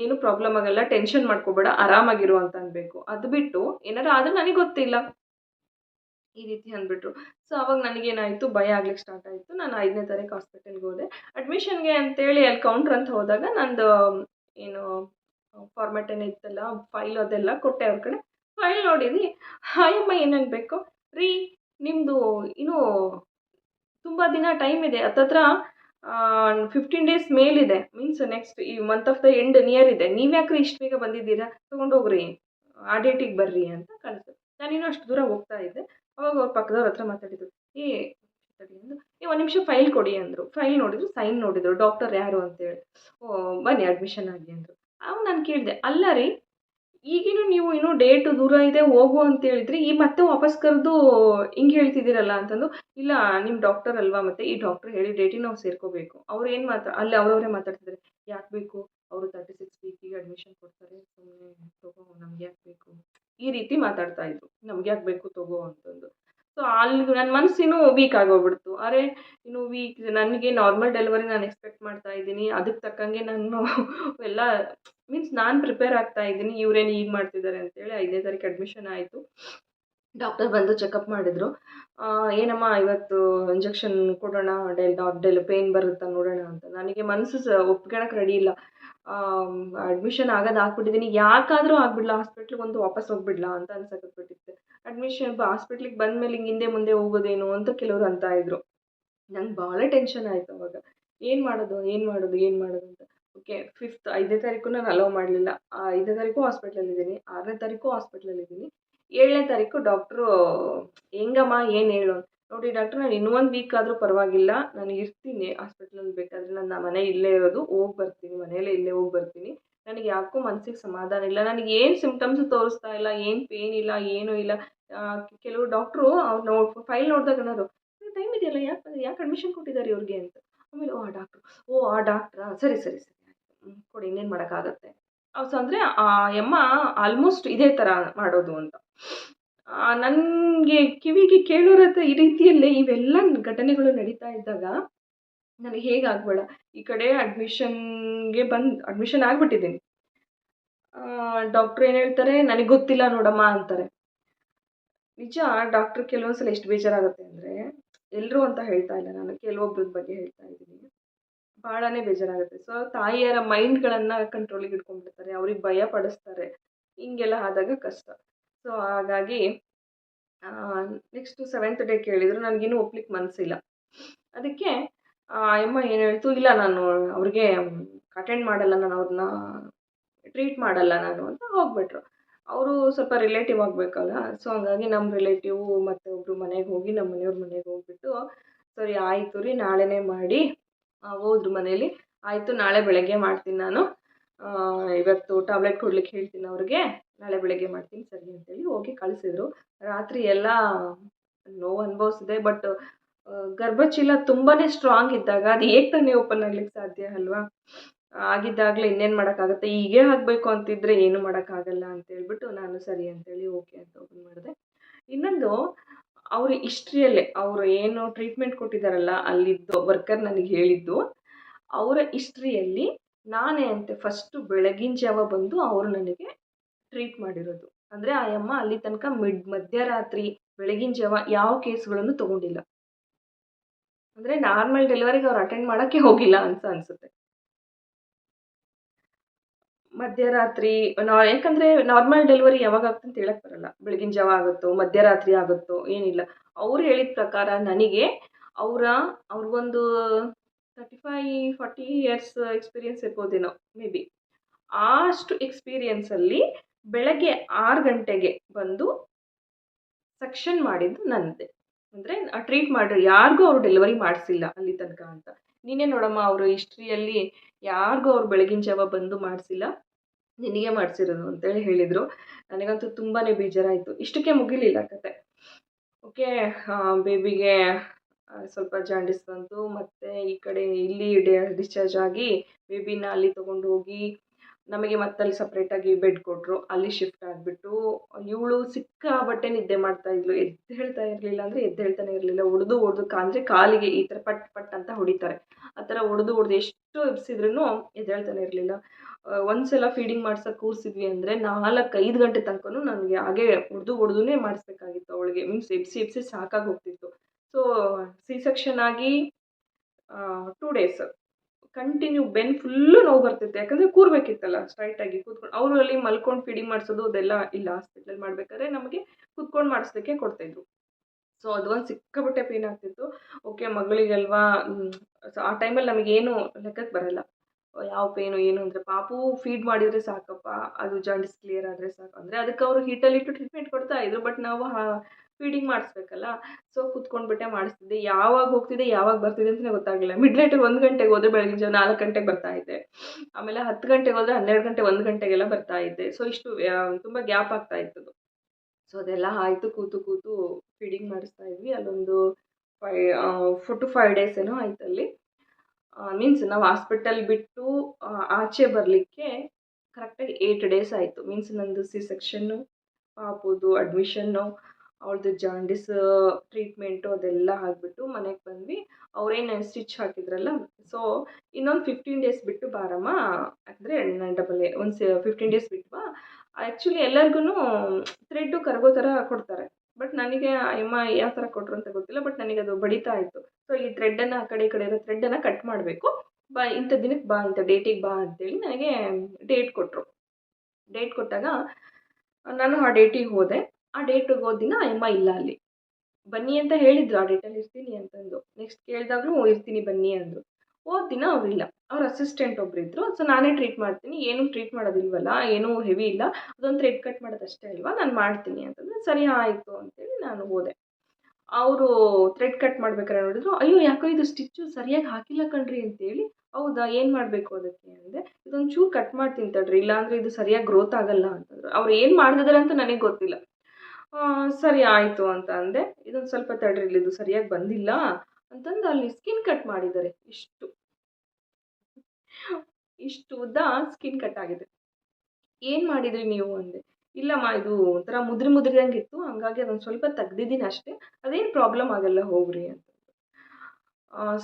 ಏನು ಪ್ರಾಬ್ಲಮ್ ಆಗಲ್ಲ ಟೆನ್ಷನ್ ಮಾಡ್ಕೋಬೇಡ, ಆರಾಮಾಗಿರು ಅಂತ ಅನ್ಬೇಕು. ಅದು ಬಿಟ್ಟು ಏನಾರು ಆದ್ರೆ ನನಗೆ ಗೊತ್ತಿಲ್ಲ. ಈ ರೀತಿ ಅಂದ್ಬಿಟ್ರು. ಸೊ ಅವಾಗ ನನಗೇನಾಯಿತು, ಭಯ ಆಗ್ಲಿಕ್ಕೆ ಸ್ಟಾರ್ಟ್ ಆಯಿತು. ನಾನು ಐದನೇ ತಾರೀಕು ಹಾಸ್ಪಿಟಲ್ಗೆ ಹೋದೆ. ಅಡ್ಮಿಷನ್ಗೆ ಅಂತೇಳಿ ಅಲ್ಲಿ ಕೌಂಟ್ರ್ ಅಂತ ಹೋದಾಗ ನಂದು, ಏನು ಫಾರ್ಮೆಟ್ ಏನು ಇತ್ತಲ್ಲ ಫೈಲ್ ಅದೆಲ್ಲ ಕೊಟ್ಟೆ ಅವ್ರ ಕಡೆ. ಫೈಲ್ ನೋಡಿದ್ವಿ. ಹಾಯಮ್ಮ ಏನನ್ಬೇಕು ರೀ ನಿಮ್ಮದು ಇನ್ನೂ ತುಂಬ ದಿನ ಟೈಮ್ ಇದೆ. ಹತ್ತತ್ರ ಫಿಫ್ಟೀನ್ ಡೇಸ್ ಮೇಲಿದೆ. ಮೀನ್ಸ್ ನೆಕ್ಸ್ಟ್ ಈ month of the end near ಇದೆ. ನೀವು ಯಾಕೆ ಇಷ್ಟು ಬೇಗ ಬಂದಿದ್ದೀರಾ? ತೊಗೊಂಡೋಗ್ರಿ ಆ ಡೇಟಿಗೆ ಬರ್ರಿ ಅಂತ ಕಳಿಸಿದ್ರು ನಾನು ಇನ್ನೂ ಅಷ್ಟು ದೂರ ಹೋಗ್ತಾ ಇದ್ದೆ. ಅವಾಗ ಅವ್ರ ಪಕ್ಕದವ್ರ ಹತ್ರ ಮಾತಾಡಿದ್ರು. ಏ ನೀವು ಒಂದು ನಿಮಿಷ ಫೈಲ್ ಕೊಡಿ ಅಂದರು. ಫೈಲ್ ನೋಡಿದ್ರು, ಸೈನ್ ನೋಡಿದ್ರು. ಡಾಕ್ಟರ್ ಯಾರು ಅಂತೇಳಿ. ಓ, ಬನ್ನಿ, ಅಡ್ಮಿಷನ್ ಆಗಿ ಅಂದರು. ಅವಾಗ ನಾನು ಕೇಳಿದೆ, ಅಲ್ಲ ರೀ ಈಗಿನೂ ನೀವು ಇನ್ನೂ ಡೇಟ್ ದೂರ ಇದೆ, ಹೋಗು ಅಂತ ಹೇಳಿದ್ರಿ ಈ ಮತ್ತೆ ವಾಪಸ್ ಕರೆದು ಹಿಂಗೆ ಹೇಳ್ತಿದ್ದೀರಲ್ಲ ಅಂತಂದು, ಇಲ್ಲ ನಿಮ್ಮ ಡಾಕ್ಟರ್ ಅಲ್ವಾ ಮತ್ತೆ? ಈ ಡಾಕ್ಟರ್ ಹೇಳಿ ಡೇಟಿಗೆ ನಾವು ಸೇರ್ಕೋಬೇಕು. ಅವ್ರು ಏನು ಮಾತಾ ಅಲ್ಲಿ ಅವರವರೇ ಮಾತಾಡ್ತಿದ್ದಾರೆ ಯಾಕೆ ಬೇಕು? ಅವರು ತರ್ಟಿ ಸಿಕ್ಸ್ ವೀಕಿಗೆ ಅಡ್ಮಿಷನ್ ಕೊಡ್ತಾರೆ. ಸುಮ್ಮನೆ ತಗೋ, ನಮ್ಗೆ ಯಾಕೆ ಬೇಕು? ಈ ರೀತಿ ಮಾತಾಡ್ತಾ ಇದ್ರು. ನಮ್ಗೆ ಯಾಕೆ ಬೇಕು ತಗೋ ಅಂತಂದು. ಸೊ ಅಲ್ಲಿ ನನ್ನ ಮನಸ್ಸಿನೂ ವೀಕ್ ಆಗೋಗ್ಬಿಡ್ತು. ಅರೆ, ಇನ್ನು ವೀಕ್ ನನಗೆ ನಾರ್ಮಲ್ ಡೆಲಿವರಿ ನಾನು ಎಕ್ಸ್ಪೆಕ್ಟ್ ಮಾಡ್ತಾ ಇದ್ದೀನಿ. ಅದಕ್ಕೆ ತಕ್ಕಂಗೆ ನಾನು ಎಲ್ಲ ಮೀನ್ಸ್ ನಾನು ಪ್ರಿಪೇರ್ ಆಗ್ತಾ ಇದ್ದೀನಿ. ಇವರೇನು ಈಗ ಮಾಡ್ತಿದ್ದಾರೆ ಅಂತೇಳಿ ಐದನೇ ತಾರೀಕು ಅಡ್ಮಿಷನ್ ಆಯಿತು. ಡಾಕ್ಟರ್ ಬಂದು ಚೆಕಪ್ ಮಾಡಿದರು. ಏನಮ್ಮ ಇವತ್ತು ಇಂಜೆಕ್ಷನ್ ಕೊಡೋಣ? ಡೆಲ್ ಡೆಲ್ ಪೇಯ್ನ್ ಬರುತ್ತಾ ನೋಡೋಣ ಅಂತ. ನನಗೆ ಮನಸ್ಸು ಒಪ್ಕೊಳಕ್ಕೆ ರೆಡಿ ಇಲ್ಲ. ಅಡ್ಮಿಷನ್ ಆಗೋದು ಆಗ್ಬಿಟ್ಟಿದ್ದೀನಿ ಯಾಕಾದರೂ ಆಗ್ಬಿಡ್ಲಾ ಹಾಸ್ಪಿಟ್ಲಿಗೆ ಒಂದು ವಾಪಸ್ ಹೋಗ್ಬಿಡ್ಲಾ ಅಂತ ಅನ್ಸಕತ್ಬಿಟ್ಟಿತ್ತು. ಅಡ್ಮಿಷನ್ ಹಾಸ್ಪಿಟ್ಲಿಗೆ ಬಂದಮೇಲೆ ಹಿಂಗೆ ಹಿಂದೆ ಮುಂದೆ ಹೋಗೋದೇನು ಅಂತ ಕೆಲವರು ಅಂತ ಇದ್ರು. ನಂಗೆ ಭಾಳ ಟೆನ್ಷನ್ ಆಯಿತು ಅವಾಗ. ಏನು ಮಾಡೋದು ಏನು ಮಾಡೋದು ಏನು ಮಾಡೋದು ಅಂತ. ಓಕೆ ಫಿಫ್ತ್ ಐದನೇ ತಾರೀಕು ನಾನು ಅಲೋ ಮಾಡಲಿಲ್ಲ. ಐದನೇ ತಾರೀಕು ಹಾಸ್ಪಿಟ್ಲಲ್ಲಿದ್ದೀನಿ ಆರನೇ ತಾರೀಕು ಹಾಸ್ಪಿಟ್ಲಲ್ಲಿದ್ದೀನಿ ಏಳನೇ ತಾರೀಕು ಡಾಕ್ಟ್ರು ಹೆಂಗಮ್ಮ, ಏನು ಹೇಳು? ನೋಡಿ ಡಾಕ್ಟರ್, ನಾನು ಇನ್ನೊಂದು ವೀಕ್ ಆದರೂ ಪರವಾಗಿಲ್ಲ. ನಾನು ಇರ್ತೀನಿ ಹಾಸ್ಪಿಟ್ಲಲ್ಲಿ ಬೇಕಾದರೆ. ನಾನು ಮನೆ ಇಲ್ಲೇ ಇರೋದು, ಹೋಗಿ ಬರ್ತೀನಿ. ಮನೆಯಲ್ಲೇ ಇಲ್ಲೇ ಹೋಗಿ ಬರ್ತೀನಿ. ನನಗೆ ಯಾಕೋ ಮನ್ಸಿಗೆ ಸಮಾಧಾನ ಇಲ್ಲ. ನನಗೆ ಏನು ಸಿಮ್ಟಮ್ಸು ತೋರಿಸ್ತಾ ಇಲ್ಲ, ಏನು ಪೇನ್ ಇಲ್ಲ, ಏನೂ ಇಲ್ಲ. ಕೆಲವು ಡಾಕ್ಟ್ರು ಅವ್ರು ಫೈಲ್ ನೋಡಿದಾಗ ಅನ್ನೋರು ಟೈಮ್ ಇದೆಯಲ್ಲ, ಯಾಕೆ ಯಾಕೆ ಅಡ್ಮಿಷನ್ ಕೊಟ್ಟಿದ್ದಾರೆ ಇವ್ರಿಗೆ? ಅಂತ. ಆಮೇಲೆ, ಓ, ಆ ಡಾಕ್ಟ್ರು ಓ, ಆ ಡಾಕ್ಟ್ರಾ ಸರಿ ಸರಿ ಸರಿ ಕೊಡಿ, ಇನ್ನೇನು ಮಾಡೋಕ್ಕಾಗತ್ತೆ? ಸೊ ಅಂದರೆ, ಆ ಯಮ್ಮ ಆಲ್ಮೋಸ್ಟ್ ಇದೇ ಥರ ಮಾಡೋದು ಅಂತ. ನನಗೆ ಕಿವಿಗೆ ಕೇಳೋರತ್ತ ಈ ರೀತಿಯಲ್ಲೇ ಇವೆಲ್ಲ ಘಟನೆಗಳು ನಡೀತಾ ಇದ್ದಾಗ ನನಗೆ ಹೇಗೆ ಆಗಬೇಡ ಈ ಕಡೆ ಅಡ್ಮಿಷನ್ಗೆ ಬಂದು, ಅಡ್ಮಿಷನ್ ಆಗಿಬಿಟ್ಟಿದ್ದೀನಿ. ಡಾಕ್ಟ್ರ್ ಏನು ಹೇಳ್ತಾರೆ, ನನಗೆ ಗೊತ್ತಿಲ್ಲ ನೋಡಮ್ಮ ಅಂತಾರೆ. ನಿಜ, ಡಾಕ್ಟ್ರ್ ಕೆಲವೊಂದು ಸಲ ಎಷ್ಟು ಬೇಜಾರಾಗುತ್ತೆ ಅಂದರೆ ಎಲ್ಲರೂ ಅಂತ ಹೇಳ್ತಾ ಇಲ್ಲ ನಾನು ಕೆಲವೊಬ್ಬರ ಬಗ್ಗೆ ಹೇಳ್ತಾ ಇದ್ದೀನಿ. ಭಾಳನೇ ಬೇಜಾರಾಗುತ್ತೆ. ಸೊ ತಾಯಿಯರ ಮೈಂಡ್ಗಳನ್ನು ಕಂಟ್ರೋಲಿಗೆ ಇಟ್ಕೊಂಡ್ಬಿಡ್ತಾರೆ, ಅವ್ರಿಗೆ ಭಯ ಪಡಿಸ್ತಾರೆ. ಹಿಂಗೆಲ್ಲ ಆದಾಗ ಕಷ್ಟ. ಸೊ ಹಾಗಾಗಿ ನೆಕ್ಸ್ಟು ಸೆವೆಂತ್ ಡೇ ಕೇಳಿದರು ನನಗಿನ್ನೂ ಒಪ್ಲಿಕ್ಕೆ ಮನಸ್ಸಿಲ್ಲ ಅದಕ್ಕೆ ಅಮ್ಮ ಏನು ಹೇಳ್ತು, ಇಲ್ಲ, ನಾನು ಅವ್ರಿಗೆ ಅಟೆಂಡ್ ಮಾಡಲ್ಲ, ನಾನು ಅವ್ರನ್ನ ಟ್ರೀಟ್ ಮಾಡಲ್ಲ ನಾನು ಅಂತ ಹೋಗ್ಬಿಟ್ರು. ಅವರು ಸ್ವಲ್ಪ ರಿಲೇಟಿವ್ ಆಗಬೇಕಲ್ಲ ಸೊ ಹಂಗಾಗಿ ನಮ್ಮ ರಿಲೇಟಿವ್ ಮತ್ತು ಒಬ್ಬರು ಮನೆಗೆ ಹೋಗಿ ನಮ್ಮ ಮನೆಯವ್ರ ಮನೆಗೆ ಹೋಗ್ಬಿಟ್ಟು, ಸರಿ, ಆಯಿತು ರೀ, ನಾಳೆನೇ ಮಾಡಿ ಹೋದ್ರು ಮನೇಲಿ. ಆಯಿತು, ನಾಳೆ ಬೆಳಗ್ಗೆ ಮಾಡ್ತೀನಿ ನಾನು. ಇವತ್ತು ಟ್ಯಾಬ್ಲೆಟ್ ಕೊಡ್ಲಿಕ್ಕೆ ಹೇಳ್ತೀನಿ ಅವ್ರಿಗೆ. ನಾಳೆ ಬೆಳಗ್ಗೆ ಮಾಡ್ತೀನಿ ಸರಿ ಅಂತೇಳಿ ಹೋಗಿ ಕಳಿಸಿದ್ರು. ರಾತ್ರಿ ಎಲ್ಲ ನೋವು ಅನುಭವಿಸಿದೆ ಬಟ್ ಗರ್ಭಚೀಲ ತುಂಬಾ ಸ್ಟ್ರಾಂಗ್ ಇದ್ದಾಗ ಅದು ಹೇಗೆ ತಾನೇ ಓಪನ್ ಆಗ್ಲಿಕ್ಕೆ ಸಾಧ್ಯ ಅಲ್ವಾ? ಆಗಿದ್ದಾಗಲೇ ಇನ್ನೇನು ಮಾಡೋಕ್ಕಾಗತ್ತೆ? ಹೀಗೆ ಆಗಬೇಕು ಅಂತಿದ್ರೆ ಏನು ಮಾಡೋಕ್ಕಾಗಲ್ಲ ಅಂತ ಹೇಳ್ಬಿಟ್ಟು ನಾನು ಸರಿ ಅಂತೇಳಿ ಓಕೆ ಅಂತ ಓಪನ್ ಮಾಡಿದೆ. ಇನ್ನೊಂದು, ಅವ್ರ ಹಿಸ್ಟ್ರಿಯಲ್ಲೇ, ಅವರು ಏನು ಟ್ರೀಟ್ಮೆಂಟ್ ಕೊಟ್ಟಿದ್ದಾರಲ್ಲ ಅಲ್ಲಿದ್ದು ವರ್ಕರ್ ನನಗೆ ಹೇಳಿದ್ದು, ಅವರ ಹಿಸ್ಟ್ರಿಯಲ್ಲಿ ನಾನೇ ಅಂತೆ ಫಸ್ಟು ಬೆಳಗಿನ ಜಾವ ಬಂದು ಅವರು ನನಗೆ ಟ್ರೀಟ್ ಮಾಡಿರೋದು. ಅಂದರೆ ಆ ಅಮ್ಮ ಅಲ್ಲಿ ತನಕ ಮಿಡ್, ಮಧ್ಯರಾತ್ರಿ, ಬೆಳಗಿನ ಜಾವ ಯಾವ ಕೇಸ್ಗಳನ್ನು ತಗೊಂಡಿಲ್ಲ. ಅಂದರೆ ನಾರ್ಮಲ್ ಡೆಲಿವರಿಗೆ ಅವ್ರು ಅಟೆಂಡ್ ಮಾಡೋಕ್ಕೆ ಹೋಗಿಲ್ಲ ಅಂತ ಅನಿಸುತ್ತೆ. ಮಧ್ಯರಾತ್ರಿ, ನಾ, ಯಾಕಂದರೆ ನಾರ್ಮಲ್ ಡೆಲಿವರಿ ಯಾವಾಗ ಆಗುತ್ತೆ ಅಂತ ಹೇಳಕ್ಕೆ ಬರಲ್ಲ. ಬೆಳಗಿನ ಜಾವ ಆಗುತ್ತೋ, ಮಧ್ಯರಾತ್ರಿ ಆಗುತ್ತೋ, ಏನಿಲ್ಲ. ಅವ್ರು ಹೇಳಿದ ಪ್ರಕಾರ ನನಗೆ ಅವರ, ಅವ್ರಿಗೊಂದು thirty five forty years experience ಇರ್ಬೋದೇನೋ maybe ಅಷ್ಟು ಎಕ್ಸ್ಪೀರಿಯನ್ಸಲ್ಲಿ ಬೆಳಗ್ಗೆ ಆರು ಗಂಟೆಗೆ ಬಂದು ಸೆಕ್ಷನ್ ಮಾಡಿದ್ದು ನನ್ನದೇ ಅಂದರೆ ಟ್ರೀಟ್ ಮಾಡ್ರಿ, ಯಾರಿಗೂ ಅವರು ಡೆಲಿವರಿ ಮಾಡಿಸಿಲ್ಲ ಅಲ್ಲಿ ತನಕ ಅಂತ. ನೀನೇ ನೋಡಮ್ಮ, ಅವರು ಹಿಸ್ಟ್ರಿಯಲ್ಲಿ ಯಾರಿಗೂ ಅವ್ರು ಬೆಳಗಿನ ಜಾವ ಬಂದು ಮಾಡಿಸಿಲ್ಲ, ನಿನಗೆ ಮಾಡಿಸಿರೋದು ಅಂತೇಳಿ ಹೇಳಿದರು. ನನಗಂತೂ ತುಂಬಾ ಬೇಜಾರಾಯಿತು. ಇಷ್ಟಕ್ಕೆ ಮುಗಿಲಿಲ್ಲ ಕತೆ. ಓಕೆ ಬೇಬಿಗೆ ಸ್ವಲ್ಪ ಜಾಂಡಿಸ್ ಬಂತು. ಮತ್ತು ಈ ಕಡೆ ಇಲ್ಲಿ ಡಿಸ್ಚಾರ್ಜ್ ಆಗಿ ಬೇಬಿನ ಅಲ್ಲಿ ತೊಗೊಂಡು ಹೋಗಿ ನಮಗೆ ಮತ್ತಲ್ಲಿ ಸಪ್ರೇಟಾಗಿ ಬೆಡ್ ಕೊಟ್ಟರು ಅಲ್ಲಿ ಶಿಫ್ಟ್ ಆಗಿಬಿಟ್ಟು, ಇವಳು ಸಿಕ್ಕಾಪಟ್ಟೆ ನಿದ್ದೆ ಮಾಡ್ತಾ ಇದ್ಲು. ಎದ್ದು ಹೇಳ್ತಾ ಇರಲಿಲ್ಲ ಅಂದರೆ ಎದ್ದು ಹೇಳ್ತಾನೆ ಇರಲಿಲ್ಲ. ಹೊಡೆದು ಹೊಡೆದು ಕಾಂದ್ರೆ ಕಾಲಿಗೆ ಈ ಥರ ಪಟ್ ಪಟ್ ಅಂತ ಹೊಡಿತಾರೆ. ಆ ಥರ ಹೊಡೆದು ಹೊಡೆದು ಎಷ್ಟು ಎಬ್ಸಿದ್ರೂ ಎದ್ದೇಳ್ತಾನೆ ಇರಲಿಲ್ಲ. ಒಂದು ಸಲ ಫೀಡಿಂಗ್ ಮಾಡ್ಸೋಕೆ ಕೂರಿಸಿದ್ವಿ ಅಂದರೆ ನಾಲ್ಕು ಐದು ಗಂಟೆ ತನಕನೂ ನನಗೆ ಹಾಗೆ ಹೊಡೆದು ಹೊಡೆದುನೇ ಮಾಡಿಸ್ಬೇಕಾಗಿತ್ತು ಅವಳಿಗೆ. ಮೀನ್ಸ್ ಎಬ್ಸಿ ಎಬ್ಸಿ ಸಾಕಾಗಿ ಹೋಗ್ತಿತ್ತು. ಸೊ ಸಿ ಸೆಕ್ಷನ್ ಆಗಿ ಟೂ ಡೇಸ್ ಕಂಟಿನ್ಯೂ ಬೆನ್ ಫುಲ್ಲು ನೋವು ಬರ್ತಿತ್ತು ಯಾಕಂದರೆ ಸ್ಟ್ರೈಟ್ ಸ್ಟ್ರೈಟಾಗಿ ಕೂತ್ಕೊಂಡು. ಅವರು ಅಲ್ಲಿ ಮಲ್ಕೊಂಡು ಫೀಡಿಂಗ್ ಮಾಡಿಸೋದು ಅದೆಲ್ಲ ಇಲ್ಲ ಹಾಸ್ಪಿಟ್ಲಲ್ಲಿ ಮಾಡಬೇಕಾದ್ರೆ ನಮಗೆ ಕೂತ್ಕೊಂಡು ಮಾಡಿಸ್ಲಿಕ್ಕೆ ಕೊಡ್ತಾಯಿದ್ರು. ಸೊ ಅದು ಒಂದು ಸಿಕ್ಕಾಪಟ್ಟೆ ಪೇನ್ ಆಗ್ತಿತ್ತು. ಓಕೆ ಮಗಳಿಗಲ್ವಾ ಸೊ ಆ ಟೈಮಲ್ಲಿ ನಮಗೇನು ಲೆಕ್ಕಕ್ಕೆ ಬರಲ್ಲ. ಯಾವ ಪೇನು ಏನು ಅಂದರೆ ಪಾಪು ಫೀಡ್ ಮಾಡಿದರೆ ಸಾಕಪ್ಪ, ಅದು ಜಾಂಡಿಸ್ ಕ್ಲಿಯರ್ ಆದರೆ ಸಾಕು. ಅಂದರೆ ಅದಕ್ಕೆ ಅವರು ಹೀಟಲ್ಲಿಟ್ಟು ಟ್ರೀಟ್ಮೆಂಟ್ ಕೊಡ್ತಾ ಇದ್ರು ಬಟ್ ನಾವು ಫೀಡಿಂಗ್ ಮಾಡಿಸ್ಬೇಕಲ್ಲ? ಸೊ ಕುತ್ಕೊಂಡ್ಬಿಟ್ಟೆ ಮಾಡಿಸ್ತಿದ್ದೆ. ಯಾವಾಗ ಹೋಗ್ತಿದ್ದೆ ಯಾವಾಗ ಬರ್ತಿದ್ದೆ ಅಂತಲೇ ಗೊತ್ತಾಗಲಿಲ್ಲ. ಮಿಡ್ ನೈಟ್ ಒಂದು ಗಂಟೆಗೆ ಹೋದ್ರೆ ಬೆಳಗಿನ ಜಾವ ನಾಲ್ಕು ಗಂಟೆಗೆ ಬರ್ತಾ ಇದ್ದೆ. ಆಮೇಲೆ ಹತ್ತು ಗಂಟೆಗೆ ಹೋದ್ರೆ ಹನ್ನೆರಡು ಗಂಟೆ, ಒಂದು ಗಂಟೆಗೆಲ್ಲ ಬರ್ತಾ ಇದ್ದೆ. ಸೊ ಇಷ್ಟು ತುಂಬ ಗ್ಯಾಪ್ ಆಗ್ತಾ ಇತ್ತು ಸೊ ಅದೆಲ್ಲ ಆಯಿತು, ಕೂತು ಕೂತು ಫೀಡಿಂಗ್ ಮಾಡಿಸ್ತಾ ಇದ್ವಿ. ಅಲ್ಲೊಂದು five four to five days ಏನೋ ಆಯ್ತು ಅಲ್ಲಿ. ಮೀನ್ಸ್ ನಾವು ಹಾಸ್ಪಿಟಲ್ ಬಿಟ್ಟು ಆಚೆ ಬರಲಿಕ್ಕೆ ಕರೆಕ್ಟಾಗಿ ಏಯ್ಟ್ ಡೇಸ್ ಆಯಿತು. ಮೀನ್ಸ್ ನಂದು ಸಿ ಸೆಕ್ಷನ್ನು ಪಾಪುದು ಅಡ್ಮಿಷನ್ನು ಅವಳದು ಜಾಂಡಿಸ್ ಟ್ರೀಟ್ಮೆಂಟು ಅದೆಲ್ಲ ಆಗಿಬಿಟ್ಟು ಮನೆಗೆ ಬಂದ್ವಿ. ಅವ್ರೇನು ಸ್ಟಿಚ್ ಹಾಕಿದ್ರಲ್ಲ ಸೊ ಇನ್ನೊಂದು ಫಿಫ್ಟೀನ್ ಡೇಸ್ ಬಿಟ್ಟು ಬಾರಮ್ಮ ಅಂದರೆ ಡಬಲ್ ಒಂದು ಸಿ ಫಿಫ್ಟೀನ್ ಡೇಸ್ ಬಿಟ್ಟು ಬಾ ಆ್ಯಕ್ಚುಲಿ ಎಲ್ಲರಿಗೂ ಥ್ರೆಡ್ಡು ಕರಗೋ ಥರ ಕೊಡ್ತಾರೆ. ಬಟ್ ನನಗೆ ಅಮ್ಮ ಯಾವ ಥರ ಕೊಟ್ಟರು ಅಂತ ಗೊತ್ತಿಲ್ಲ ಬಟ್ ನನಗೆ ಅದು ಬಡಿತಾ ಇತ್ತು. ಸೊ ಈ ಥ್ರೆಡ್ಡನ್ನು ಆ ಕಡೆ ಈ ಕಡೆ ಇರೋ ಥ್ರೆಡ್ಡನ್ನು ಕಟ್ ಮಾಡಬೇಕು. ಬಾ, ಇಂಥ ದಿನಕ್ಕೆ ಬಾ, ಇಂಥ ಡೇಟಿಗೆ ಬಾ ಅಂತೇಳಿ ನನಗೆ ಡೇಟ್ ಕೊಟ್ಟರು ಡೇಟ್ ಕೊಟ್ಟಾಗ ನಾನು ಆ ಡೇಟಿಗೆ ಹೋದೆ. ಆ ಡೇಟಿಗೆ ಹೋದ ದಿನ ಅಮ್ಮ ಇಲ್ಲ ಅಲ್ಲಿ. ಬನ್ನಿ ಅಂತ ಹೇಳಿದ್ರು, ಆ ಡೇಟಲ್ಲಿ ಇರ್ತೀನಿ ಅಂತಂದು. ನೆಕ್ಸ್ಟ್ ಕೇಳಿದಾಗಲೂ ಇರ್ತೀನಿ ಬನ್ನಿ ಅಂದರು. ಹೋದ ದಿನ ಅವರಿಲ್ಲ ಅವ್ರ ಅಸಿಸ್ಟೆಂಟ್ ಒಬ್ರು ಇದ್ರು. ಸೊ ನಾನೇ ಟ್ರೀಟ್ ಮಾಡ್ತೀನಿ. ಏನು ಟ್ರೀಟ್ ಮಾಡೋದಿಲ್ವಲ್ಲ, ಏನೂ ಹೆವಿ ಇಲ್ಲ. ಅದೊಂದು ಥ್ರೆಡ್ ಕಟ್ ಮಾಡೋದಷ್ಟೇ ಅಲ್ವಾ, ನಾನು ಮಾಡ್ತೀನಿ ಅಂತಂದ್ರೆ. ಸರಿ, ಆಯಿತು ಅಂತೇಳಿ ನಾನು ಹೋದೆ. ಅವರು ಥ್ರೆಡ್ ಕಟ್ ಮಾಡ್ಬೇಕಾರೆ ನೋಡಿದ್ರು, ಅಯ್ಯೋ, ಯಾಕೋ ಇದು ಸ್ಟಿಚ್ಚು ಸರಿಯಾಗಿ ಹಾಕಿಲ್ಲ ಕಣ್ರಿ ಅಂತೇಳಿ. ಹೌದಾ, ಏನು ಮಾಡಬೇಕು ಅದಕ್ಕೆ? ಅಂದೆ. ಇದೊಂದು ಚೂರು ಕಟ್ ಮಾಡ್ತೀನಿ ತಡ್ರಿ. ಇಲ್ಲಾಂದರೆ ಇದು ಸರಿಯಾಗಿ ಗ್ರೋತ್ ಆಗಲ್ಲ ಅಂತಂದ್ರು. ಅವ್ರು ಏನು ಮಾಡಿದಾರೆ ಅಂತ ನನಗೆ ಗೊತ್ತಿಲ್ಲ. ಸರಿ ಆಯಿತು ಅಂತ ಅಂದೆ. ಇದೊಂದು ಸ್ವಲ್ಪ ತಡ್ರಿ ಇಲ್ಲಿ ಇದು ಸರಿಯಾಗಿ ಬಂದಿಲ್ಲ ಅಂತಂದು ಅಲ್ಲಿ ಸ್ಕಿನ್ ಕಟ್ ಮಾಡಿದ್ದಾರೆ. ಇಷ್ಟು. ಇಷ್ಟು ಉದ್ದ ಸ್ಕಿನ್ ಕಟ್ ಆಗಿದೆ. ಏನು ಮಾಡಿದ್ರಿ ನೀವು ಅಂದೆ. ಇಲ್ಲಮ್ಮ, ಇದು ಒಂಥರ ಮುದ್ರಿ ಮುದ್ರಿದಂಗೆ ಇತ್ತು. ಹಂಗಾಗಿ ಅದೊಂದು ಸ್ವಲ್ಪ ತೆಗ್ದಿದ್ದೀನಿ ಅಷ್ಟೇ. ಅದೇನು ಪ್ರಾಬ್ಲಮ್ ಆಗಲ್ಲ, ಹೋಗ್ರಿ ಅಂತ.